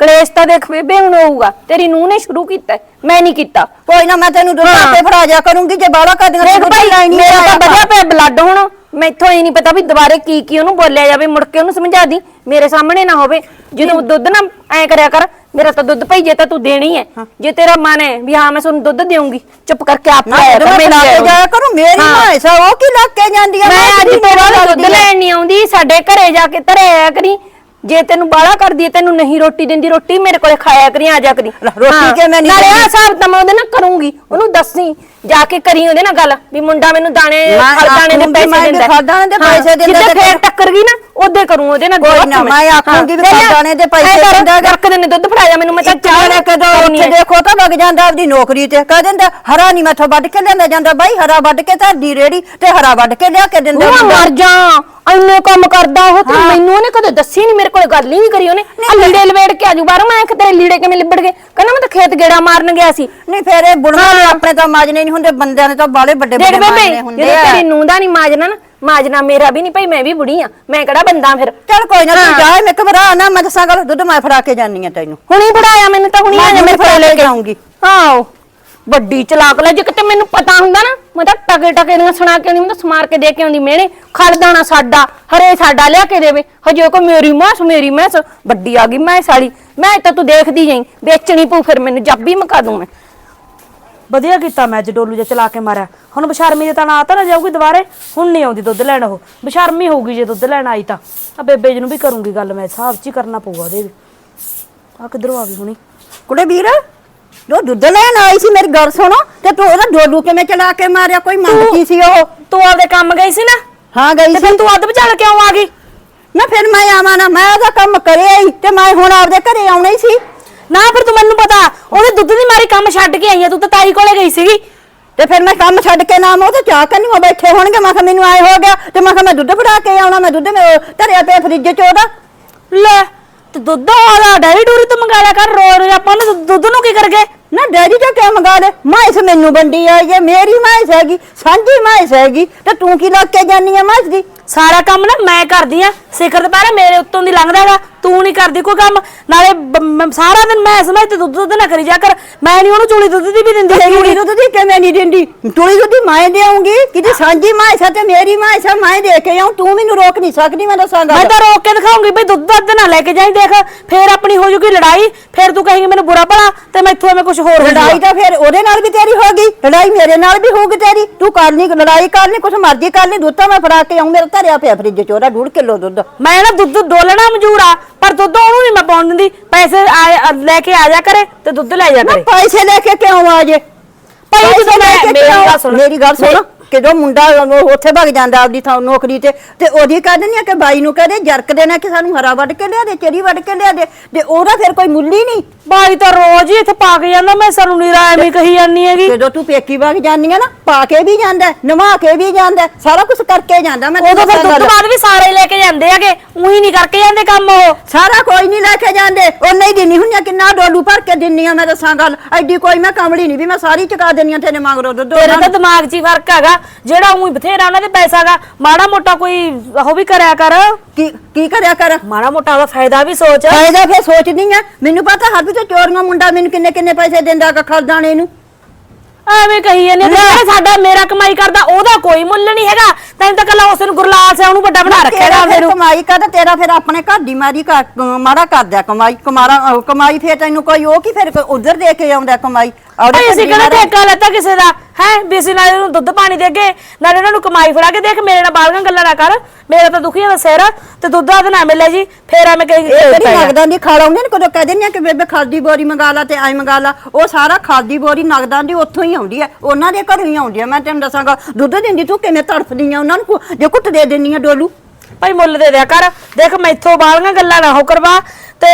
A: ਕਲੇਸ਼ ਤਾਂ ਦੇਖ ਬੇਬੇ ਹੁਣ ਹੋਊਗਾ। ਤੇਰੀ ਨੂੰਹ ਨੇ ਸ਼ੁਰੂ ਕੀਤਾ ਹੈ, ਮੈਂ ਨਹੀਂ ਕੀਤਾ।
C: ਕੋਈ ਨਾ ਮੈਂ ਤੈਨੂੰ
A: ਹਾਂ।
C: ਆਪੇ ਫੜਾ ਜਾ ਕਰੂੰਗੀ ਜੇ ਬਾਲਾ ਕਰਦੀਆਂ
A: ਦੇਖ ਭਾਈ ਮੇਰਾ ਤਾਂ ਵਧਿਆ ਪਿਆ ਬਲੱਡ ਹੁਣ। ਮੈਥੋਂ ਇਹ ਨਹੀਂ ਪਤਾ ਵੀ ਦੁਬਾਰੇ ਕੀ ਕੀ ਉਹਨੂੰ ਬੋਲਿਆ ਜਾਵੇ ਮੁੜ ਕੇ ਉਹਨੂੰ ਸਮਝਾ ਦੀ। ਮੇਰੇ ਸਾਹਮਣੇ ਨਾ ਹੋਵੇ। ਜਦੋਂ ਦੁੱਧ ਨਾ ਐ ਕਰਿਆ ਕਰ ਮੇਰਾ ਤਾਂ ਦੁੱਧ ਭਈ ਜੇ ਤਾਂ ਤੂੰ ਦੇਣੀ ਹੈ। ਜੇ ਤੇਰਾ ਮਨ ਹੈ ਵੀ ਹਾਂ ਮੈਂ ਤੁਹਾਨੂੰ ਦੁੱਧ ਦੇਵਾਂਗੀ ਚੁੱਪ ਕਰਕੇ ਆਪ
C: ਨਾ
A: ਆਇਆ
C: ਮੈਂ
A: ਮੈਨੂੰ
C: ਲਾ ਜਾਇਆ ਕਰੂੰ ਮੇਰੀ
A: ਹਾਂ।
C: ਮਾਂ ਐਸਾ ਉਹ ਕੀ ਲੱਗ ਕੇ ਜਾਂਦੀ ਆ
A: ਮੈਂ ਅੱਜ ਤੋਂ ਬਾਅਦ ਦੁੱਧ? ਲੈਣ ਨਹੀਂ ਆਉਂਦੀ ਸਾਡੇ ਘਰੇ ਜਾ ਕੇ ਆਇਆ ਕਰੀ। ਜੇ ਤੈਨੂੰ ਬਾਲਾ ਕਰਦੀ ਹੈ ਤੈਨੂੰ ਨਹੀਂ ਰੋਟੀ ਦਿੰਦੀ ਰੋਟੀ ਮੇਰੇ ਕੋਲੇ ਖਾਇਆ ਕਰੀ ਆ ਜਾ ਕਰੀ
C: ਰੋਟੀ
A: ਹਾਂ।
C: ਕਿਵੇਂ ਨਹੀਂ
A: ਨਾਲੇ
C: ਦਿੰਦੀ?
A: ਹਿਸਾਬ ਤਾਂ ਮੈਂ ਉਹਦੇ ਨਾਲ ਕਰੂੰਗੀ ਉਹਨੂੰ ਦੱਸੀ ਜਾ ਕੇ ਕਰੀ ਉਹਦੇ ਨਾਲ ਗੱਲ ਵੀ ਮੁੰਡਾ ਮੈਨੂੰ ਦਾਣੇ
C: ਮੈਂ
A: ਦੇ
C: ਆਖੂੰਗੀ,
A: ਪੈਸੇ
C: ਮੈਂ ਵੀ
A: ਦਿੰਦਾ
C: ਦੇ ਪੈਸੇ ਦਿੰਦਾ ਤੇ
A: ਫੇਰ ਟੱਕਰ ਗਈ ਨਾ ਉਹਦੇ ਕਰੂੰ ਉਹਦੇ ਨਾਲ
C: ਕੋਈ
A: ਦੋ
C: ਨਾ, ਮੈਂ ਆਖੂੰਗੀ ਵੀ
A: ਹਾਂ,
C: ਖਲਦਾਣੇ ਦੇ ਪੈਸੇ
A: ਕਰ,
C: ਦਿੰਦਾ ਗਾ।
A: ਕਰਕੇ ਦਿੰਦੇ ਦੁੱਧ ਫੜਾ ਜਾ ਮੈਨੂੰ ਮੈਂ ਤਾਂ ਚਾਹ
C: ਚਾਹਣੇ ਕਦੋਂ
A: ਕਰਨੀ
C: ਉੱਥੇ। ਦੇਖੋ ਤਾਂ ਲੱਗ ਜਾਂਦਾ ਆਪਦੀ ਨੌਕਰੀ ਤੇ ਕਹ ਦਿੰਦਾ ਹਰਾ ਨਹੀਂ ਮੈਥੋਂ ਵੱਢ ਕੇ ਲਿਆਂਦਾ ਜਾਂਦਾ ਬਾਈ ਹਰਾ ਵੱਢ ਕੇ ਧਰਦੀ ਰੇੜੀ ਤੇ ਹਰਾ ਵੱਢ ਕੇ ਲਿਆ ਕੇ ਦਿੰਦਾ
A: ਉਹ। ਮਰ ਜਾ ਇੰਨੇ ਕੰਮ ਕਰਦਾ ਉਹ ਤੇ ਮੈਨੂੰ ਉਹਨੇ ਕਦੇ ਦੱਸੀ ਨਹੀਂ ਮੇਰੇ ਕੋਲ ਗੱਲ ਹੀ ਨਹੀਂ ਕਰੀ ਉਹਨੇ ਆ ਲੀੜੇ ਲਵੇੜ ਕੇ ਆਜੂ ਬਾਹਰੋਂ ਮੈਂ ਕਿਤੇ ਲੀੜੇ ਕਿਵੇਂ ਲਿਬੜ ਗਏ ਕਹਿੰਦਾ ਮੈਂ ਤਾਂ ਖੇਤ ਗੇੜਾ ਮਾਰਨ ਗਿਆ ਸੀ
C: ਨਹੀਂ ਫੇਰ ਇਹ ਬੁੜੀਆਂ ਨੇ ਆਪਣੇ ਤਾਂ ਮਾਜਨੇ ਨਹੀਂ ਹੁੰਦੇ ਬੰਦਿਆਂ ਨੇ ਤਾਂ ਬਾਲੇ ਵੱਡੇ
A: ਦੇਖ
C: ਵੱਡੇ
A: ਬੇਬੇ
C: ਹੁੰਦੇ
A: ਜਦੋਂ
C: ਆ।
A: ਤੇਰੀ ਨੂੰਹ ਦਾ ਨਹੀਂ ਮਾਜਣਾ ਨਾ ਮਾਜਣਾ ਮੇਰਾ ਵੀ ਨਹੀਂ ਭਾਈ ਮੈਂ ਵੀ ਬੁੜੀ ਆ ਮੈਂ ਕਿਹੜਾ ਬੰਦਾ ਫਿਰ?
C: ਚੱਲ ਕੋਈ ਨਾ ਤੂੰ। ਜਾ ਮੈਂ ਘਬਰਾ ਨਾ ਮੈਂ ਦੱਸਾਂ ਗੱਲ ਦੁੱਧ ਮੈਂ ਫੜਾ ਕੇ ਜਾਨੀ ਆ ਤੈਨੂੰ।
A: ਹੁਣੀ ਫੜਾਇਆ ਮੈਨੂੰ ਤਾਂ ਹੁਣੀ
C: ਮੈਂ
A: ਆ ਜਾ
C: ਫੜਾ
A: ਕੋਲ ਲੈ
C: ਕੇ ਜਾਊਂਗੀ।
A: ਹਾਂ ਵੱਡੀ ਚਲਾਕ ਲੈ ਜੇ ਕਿਤੇ ਮੈਨੂੰ ਪਤਾ ਹੁੰਦਾ ਨਾ ਮੈਂ ਤਾਂ ਟਕੇ ਟਕੇ ਦੀਆਂ ਸੁਣਾ ਕੇ ਆਉਂਦੀ ਮੈਂ ਤਾਂ ਸਮਾਰ ਕੇ ਦੇ ਕੇ ਆਉਂਦੀ ਮਿਹਣੇ। ਖੜਦਾਣਾ ਸਾਡਾ ਹਰੇ ਸਾਡਾ ਲਿਆ ਕੇ ਦੇਵੇ। ਹਜੇ ਕੋ ਮੇਰੀ ਮਾਸ ਮੇਰੀ ਮੈਸ ਵੱਡੀ ਆ ਗਈ ਮੈਂ ਸਾਲੀ। ਮੈਂ ਤਾਂ ਤੂੰ ਦੇਖਦੀ ਜਾਈ ਵੇਚਣੀ ਪੂ ਫਿਰ ਮੈਨੂੰ ਜੱਬੀ ਮਕਾ ਦੂੰ ਮੈਂ।
B: ਵਧੀਆ ਕੀਤਾ ਮੈਂ ਅੱਜ ਡੋਲੂ ਜਿਹਾ ਚਲਾ ਕੇ ਮਾਰਿਆ। ਹੁਣ ਬਸ਼ਰਮੀ ਜੇ ਤਾਂ ਨਾ ਤਾਂ ਨਾ ਜਾਊਗੀ ਦੁਬਾਰੇ। ਹੁਣ ਨਹੀਂ ਆਉਂਦੀ ਦੁੱਧ ਲੈਣ ਉਹ। ਬਸ਼ਰਮੀ ਹੋਊਗੀ ਜੇ ਦੁੱਧ ਲੈਣ ਆਈ ਤਾਂ। ਆ ਬੇਬੇ ਜੀ ਨੂੰ ਵੀ ਕਰੂੰਗੀ ਗੱਲ ਮੈਂ ਹਿਸਾਬ 'ਚ ਹੀ ਕਰਨਾ ਪਊਗਾ ਉਹਦੇ ਵੀ। ਆ ਕਿੱਧਰੋਂ ਆ ਗਈ ਹੁਣੀ?
C: ਕੁੜੇ ਵੀਰ ਜੋ ਦੁੱਧ ਲੈਣ ਆਈ ਸੀ ਮੇਰੀ ਗੱਲ ਸੁਣੋ ਤੇ ਤੂੰ ਉਹਦਾ ਡੋਲੂ ਕਿਵੇਂ ਚਲਾ ਕੇ ਮਾਰਿਆ? ਕੋਈ ਮੰਗ ਕੀ ਸੀ ਉਹ?
B: ਤੂੰ ਆਪਦੇ ਕੰਮ ਗਈ ਸੀ ਨਾ?
C: ਹਾਂ ਗਈ
B: ਤੇ
C: ਸੀ।
B: ਫਿਰ ਤੂੰ ਅੱਧ ਵਿਚਾਲ ਕਿਉਂ ਆ ਗਈ?
C: ਨਾ ਫਿਰ ਮੈਂ ਆਵਾਂ ਨਾ ਮੈਂ ਉਹਦਾ ਕੰਮ ਕਰਿਆ ਹੀ ਤੇ ਮੈਂ ਹੁਣ ਆਪਦੇ ਘਰੇ ਆਉਣਾ ਹੀ ਸੀ।
B: ਨਾ ਫਿਰ ਤੂੰ ਮੈਨੂੰ ਪਤਾ ਉਹਦੇ ਦੁੱਧ ਦੀ ਮਾਰੀ ਕੰਮ ਛੱਡ ਕੇ ਆਈ ਆ ਤੂੰ ਤਾਂ ਤਾਈ ਕੋਲੇ ਗਈ ਸੀਗੀ।
C: ਤੇ ਫਿਰ ਮੈਂ ਕੰਮ ਛੱਡ ਕੇ ਨਾ ਮੈਂ ਉਹ ਤੇ ਚਾਹ ਕਰਨੀ ਉਹ ਬੈਠੇ ਹੋਣਗੇ ਮੈਂ ਕਿਹਾ ਮੈਨੂੰ ਆਏ ਹੋ ਗਿਆ ਤੇ ਮੈਂ ਕਿਹਾ ਮੈਂ ਦੁੱਧ ਫੜਾ ਕੇ ਆਉਣਾ ਮੈਂ ਦੁੱਧ ਮੈਂ ਉਹ ਧਰਿਆ ਪਿਆ ਫਰਿੱਜ 'ਚ ਉਹਦਾ।
B: ਲੈ ਤੇ ਦੁੱਧ ਵਾਲਾ ਡੈਰੀ ਡੂਰੀ ਤੋਂ ਮੰਗਾ ਲਿਆ ਕਰ ਰੋ ਰੋ ਆਪਾਂ ਨੂੰ ਦੁੱਧ- ਨੂੰ ਕੀ ਕਰ ਗਏ?
C: ਨਾ ਡੈਡੀ ਤਾਂ ਕਿਉਂ ਮੰਗਾ ਦੇ ਮਾਇਸ ਮੈਨੂੰ ਵੰਡੀ ਆਈ ਹੈ ਮੇਰੀ ਮਾਇਸ ਹੈਗੀ ਸਾਂਝੀ ਮਾਇਸ ਹੈਗੀ ਤੇ ਤੂੰ ਕੀ ਲੱਗ ਕੇ ਜਾਨੀ ਆ ਮਾਇਸ ਦੀ?
B: ਸਾਰਾ ਕੰਮ ਨਾ ਮੈਂ ਕਰਦੀ ਆ ਸਿਖਰ ਦੁਪਹਿਰੇ ਮੇਰੇ ਉੱਤੋਂ ਦੀ ਲੰਘਦਾਗਾ ਤੂੰ ਨਹੀਂ ਕਰਦੀ ਕੋਈ ਕੰਮ। ਨਾਲੇ ਬ- ਮ- ਸਾਰਾ ਦਿਨ ਮੈਂ ਸਮਝ ਤੇ ਦੁੱਧ ਦੁੱਧ ਨਾ ਕਰੀ ਜਾ ਕਰ। ਮੈਂ ਨਹੀਂ ਉਹਨੂੰ ਚੂਲੀ ਦੁੱਧ ਦੀ ਵੀ ਦਿੰਦੀ ਹੈਗੀ।
C: ਦੁੱਧ ਦੀ ਕਿਵੇਂ ਨਹੀਂ ਦਿੰਦੀ? ਤੂੜੀ ਦੁੱਧ ਦੀ ਮੈਂ ਦੇਉਂਗੀ ਕਿਤੇ ਸਾਂਝੀ ਮਾਇਸ ਆ ਤੇ ਮੇਰੀ ਮਾਇਸ ਆ ਮੈਂ ਦੇ ਕੇ ਆਉਂ ਤੂੰ ਮੈਨੂੰ ਰੋਕ ਨਹੀਂ ਸਕਦੀ ਮੈਂ ਦੱਸਾਂ
B: ਮੈਂ ਤਾਂ ਰੋਕ ਕੇ ਦਿਖਾਉਂਗੀ ਬਈ ਦੁੱਧ ਦੁੱਧ ਨਾ ਲੈ ਕੇ ਜਾਈ ਦੇਖ। ਫੇਰ ਆਪਣੀ ਹੋ ਜੂਗੀ ਲੜਾਈ। ਫੇਰ ਤੂੰ ਕਹੇਂਗੀ ਮੈਨੂੰ ਬੁਰਾ ਭਲਾ ਤੇ ਮੈਥੋਂ ਐਵੇਂ ਕੁਝ ਹੋਰ ਹੋ
C: ਲੜਾਈ
B: ਜਾਊਗਾ
C: ਤਾਂ ਫਿਰ ਉਹਦੇ ਨਾਲ ਵੀ ਤੇਰੀ ਹੋ ਗਈ। ਲੜਾਈ ਮੇਰੇ ਨਾਲ ਵੀ ਹੋਊਗੀ ਤੇਰੀ। ਤੂੰ ਕਰਨੀ ਲੜਾਈ ਕਰਨੀ ਕੁਛ ਮਰਜ਼ੀ ਕਰਨੀ ਦੁੱਧ ਤਾਂ ਮੈਂ ਫੜਾ ਕੇ ਆਉਂ ਮੇਰੇ ਧਰਿਆ ਪਿਆ ਫਰਿੱਜ 'ਚ ਉਹਦਾ ਡੂਢ ਕਿਲੋ ਦੁੱਧ।
B: ਮੈਂ ਨਾ ਦੁੱਧ ਡੋਲਣਾ ਮਨਜ਼ੂਰ ਆ। ਪਰ ਦੁੱਧ ਉਹਨੂੰ ਨਹੀਂ ਮੈਂ ਪਾਉਣ ਦਿੰਦੀ। ਪੈਸੇ ਆ- ਲੈ ਕੇ ਆ ਜਾ ਕਰੇ ਤੇ ਦੁੱਧ ਲੈ ਜਾ
C: ਨਾ
B: ਕਰੇ।
C: ਪੈਸੇ ਲੈ ਕੇ ਕਿਉਂ ਆ ਜੇ?
B: ਭਾਈ ਜਦੋਂ
C: ਪੈਸੇ ਲੈ
B: ਮੈਂ
C: ਕੇ
B: ਮੇਰੀ
C: ਕਿਉਂ?
B: ਗੱਲ ਸੁਣ।
C: ਮੇਰੀ ਗੱਲ ਸੁਣ। ਕਿਦੋਂ ਮੁੰਡਾ ਉਹ ਉੱਥੇ ਭੱਗ ਜਾਂਦਾ ਆਪਦੀ ਥਾਂ ਨੌਕਰੀ ਤੇ ਤੇ ਉਹਦੀ ਕਹਿ ਦਿੰਦੀ ਆ ਕਿ ਬਾਈ ਨੂੰ ਕਹਦੇ ਜਰਕ ਦੇਣਾ ਕਿ ਸਾਨੂੰ ਹਰਾ ਵੱਢ ਕੇ ਲਿਆ ਦੇ ਚਰੀ ਵੱਢ ਕੇ ਲਿਆ ਦੇ ਤੇ ਉਹਦਾ ਫਿਰ ਕੋਈ ਮੁੱਲ ਹੀ ਨਹੀਂ।
B: ਭਾਈ ਤਾਂ ਰੋਜ਼ ਹੀ ਇੱਥੇ ਪਾ ਕੇ ਜਾਂਦਾ ਮੈਂ ਸਾਨੂੰ ਨੀਰਾ ਐਵੇਂ ਕਹੀ ਜਾਂਦੀ ਹੈਗੀ।
C: ਜਦੋਂ ਤੂੰ ਪੇਕੀ ਵਗ ਜਾਂਦੀ ਆ ਨਾ ਪਾ ਕੇ ਵੀ ਜਾਂਦਾ ਹੈ, ਨਵਾ ਕੇ ਵੀ ਜਾਂਦਾ ਹੈ, ਸਾਰਾ ਕੁਝ ਕਰਕੇ ਜਾਂਦਾ ਮੈਂ
B: ਉਦੋਂ ਫਿਰ ਦੁੱਧ। ਬਾਅਦ ਵੀ ਸਾਰੇ ਲੈ ਕੇ ਜਾਂਦੇ ਹੈਗੇ ਉਹੀ ਨਹੀਂ ਕਰਕੇ ਜਾਂਦੇ ਕੰਮ ਉਹ।
C: ਸਾਰਾ ਕੋਈ ਨਹੀਂ ਲੈ ਕੇ ਜਾਂਦੇ ਉਹ ਨਹੀਂ ਦਿੰਨੀ ਹੁੰਦੀਆਂ ਕਿੰਨਾ ਡੋਲੂ ਭਰ ਕੇ ਦਿੰਨੀ ਆ ਮੈਂ ਦੱਸਾਂ ਗੱਲ। ਐਡੀ ਕੋਈ ਮੈਂ ਕਮਲੀ ਨਹੀਂ ਵੀ ਮੈਂ ਸਾਰੀ ਚੁਕਾ ਦਿੰਨੀ ਆ ਤੇਰੇ ਮਗਰੋਂ ਦੁੱਧ
B: ਤੇਰੇ ਤਾਂ। ਦਿਮਾਗ 'ਚ ਹੀ ਫ਼ਰਕ ਹੈਗਾ। ਜਿਹੜਾ ਉਹੀ ਬਥੇਰਾ ਉਹਨਾਂ ਦੇ ਪੈਸਾ ਗਾ ਮਾੜਾ ਮੋਟਾ ਕੋਈ ਉਹ ਵੀ ਕਰਿਆ ਕਰ।
C: ਕੀ ਕੀ ਕਰਿਆ ਕਰ?
B: ਮਾੜਾ ਮੋਟਾ ਉਹਦਾ ਫਾਇਦਾ ਵੀ ਸੋਚ।
C: ਫਾਇਦਾ ਫੇਰ ਸੋਚਦੀ ਆ। ਮੈਨੂੰ ਪਤਾ ਵੀ ਤੇ ਚੋਰੀਆਂ ਮੁੰਡਾ ਮੈਨੂੰ ਕਿੰਨੇ ਕਿੰਨੇ ਪੈਸੇ ਦਿੰਦਾ ਕ ਖਰਦਾਣੇ ਨੂੰ
B: ਐਵੇਂ ਕਹੀ ਜਾਂਦੇ ਤੇ ਸਾਡਾ ਮੇਰਾ ਕਮਾਈ ਕਰਦਾ ਉਹਦਾ ਕੋਈ ਮੁੱਲ ਨਹੀਂ ਹੈਗਾ। ਤੈਨੂੰ ਤਾਂ ਕੱਲਾ ਉਸ ਨੂੰ ਗੁਰਲਾਲ ਸਿਆ ਉਹਨੂੰ ਵੱਡਾ ਬਣਾ ਰੱਖਿਆ
C: ਤੇਰਾ
B: ਗਾ
C: ਫਿਰ ਕਮਾਈ ਕਰਦਾ ਤੇਰਾ ਫਿਰ ਆਪਣੇ ਘਰ ਦੀ ਮਾਰੀ ਮਾਰਾ ਕਰਦਾ ਕਮਾਈ ਕਮਾਰਾ ਕਮਾਈ ਫੇਰ ਤੈਨੂੰ ਕੋਈ ਉਹ ਕੀ ਫਿਰ ਉਧਰ ਦੇ ਕੇ ਆਉਂਦਾ ਕਮਾਈ? ਉਹਦੇ
B: ਭਾਈ ਅਸੀਂ ਕਿਹੜਾ ਠੇਕਾ ਲੈਤਾ ਕਿਸੇ ਦਾ। ਹੈ? ਵੀ ਅਸੀਂ ਨਾਲ ਉਹਨੂੰ ਦੁੱਧ ਪਾਣੀ ਦੇ ਅੱਗੇ ਨਾਲ ਉਹਨਾਂ ਨੂੰ ਕਮਾਈ ਫੜਾ ਕੇ ਦੇਖ ਮੇਰੇ ਨਾਲ ਬਾਲਗਾਂ ਗੱਲਾਂ ਨਾ ਕਰ। ਮੇਰਾ ਤਾਂ ਦੁਖੀ ਦਾ ਸਿਰ ਤੇ ਦੁੱਧ ਦਾ ਨਾ ਮਿਲੇ ਜੀ ਫੇਰ ਐਵੇਂ ਕਹੀ
C: ਇਹ ਨਗਦਾਂ ਦੀ ਖਾਲ ਆਉਂਦੀ ਨੇ ਕਦੋਂ ਕਹਿ ਦਿੰਦੇ ਆ ਕਿ ਬੇਬੇ ਖਾਦੀ ਬੋਰੀ ਮੰਗਾ ਲਾ ਤੇ ਆਈ ਮੰਗਾ ਲਾ। ਉਹ ਸਾਰਾ ਖਾਦੀ ਬੋਰੀ ਨਗਦਾਂ ਦੀ ਉੱਥੋਂ ਹੀ ਆਉਂਦੀ ਹੈ ਉਹਨਾਂ ਦੇ ਘਰੋਂ ਹੀ ਆਉਂਦੀ ਹੈ ਮੈਂ ਤੈਨੂੰ ਦੱਸਾਂਗਾ ਦੁੱਧ ਦਿੰਦੀ ਤੂੰ ਕਿਵੇਂ ਤੜਫਦੀ ਆ? ਉਹਨਾਂ ਨੂੰ ਜੇ ਕੁੱਟ ਦੇ ਦਿੰਨੀ ਆ ਡੋਲੂ।
B: ਭਾਈ ਮੁੱਲ ਦੇ ਦਿਆ ਕਰ। ਦੇਖ ਮੈਥੋਂ ਬਾਲਗਾਂ ਗੱਲਾਂ ਨਾ ਹੋ ਕਰਵਾ ਤੇ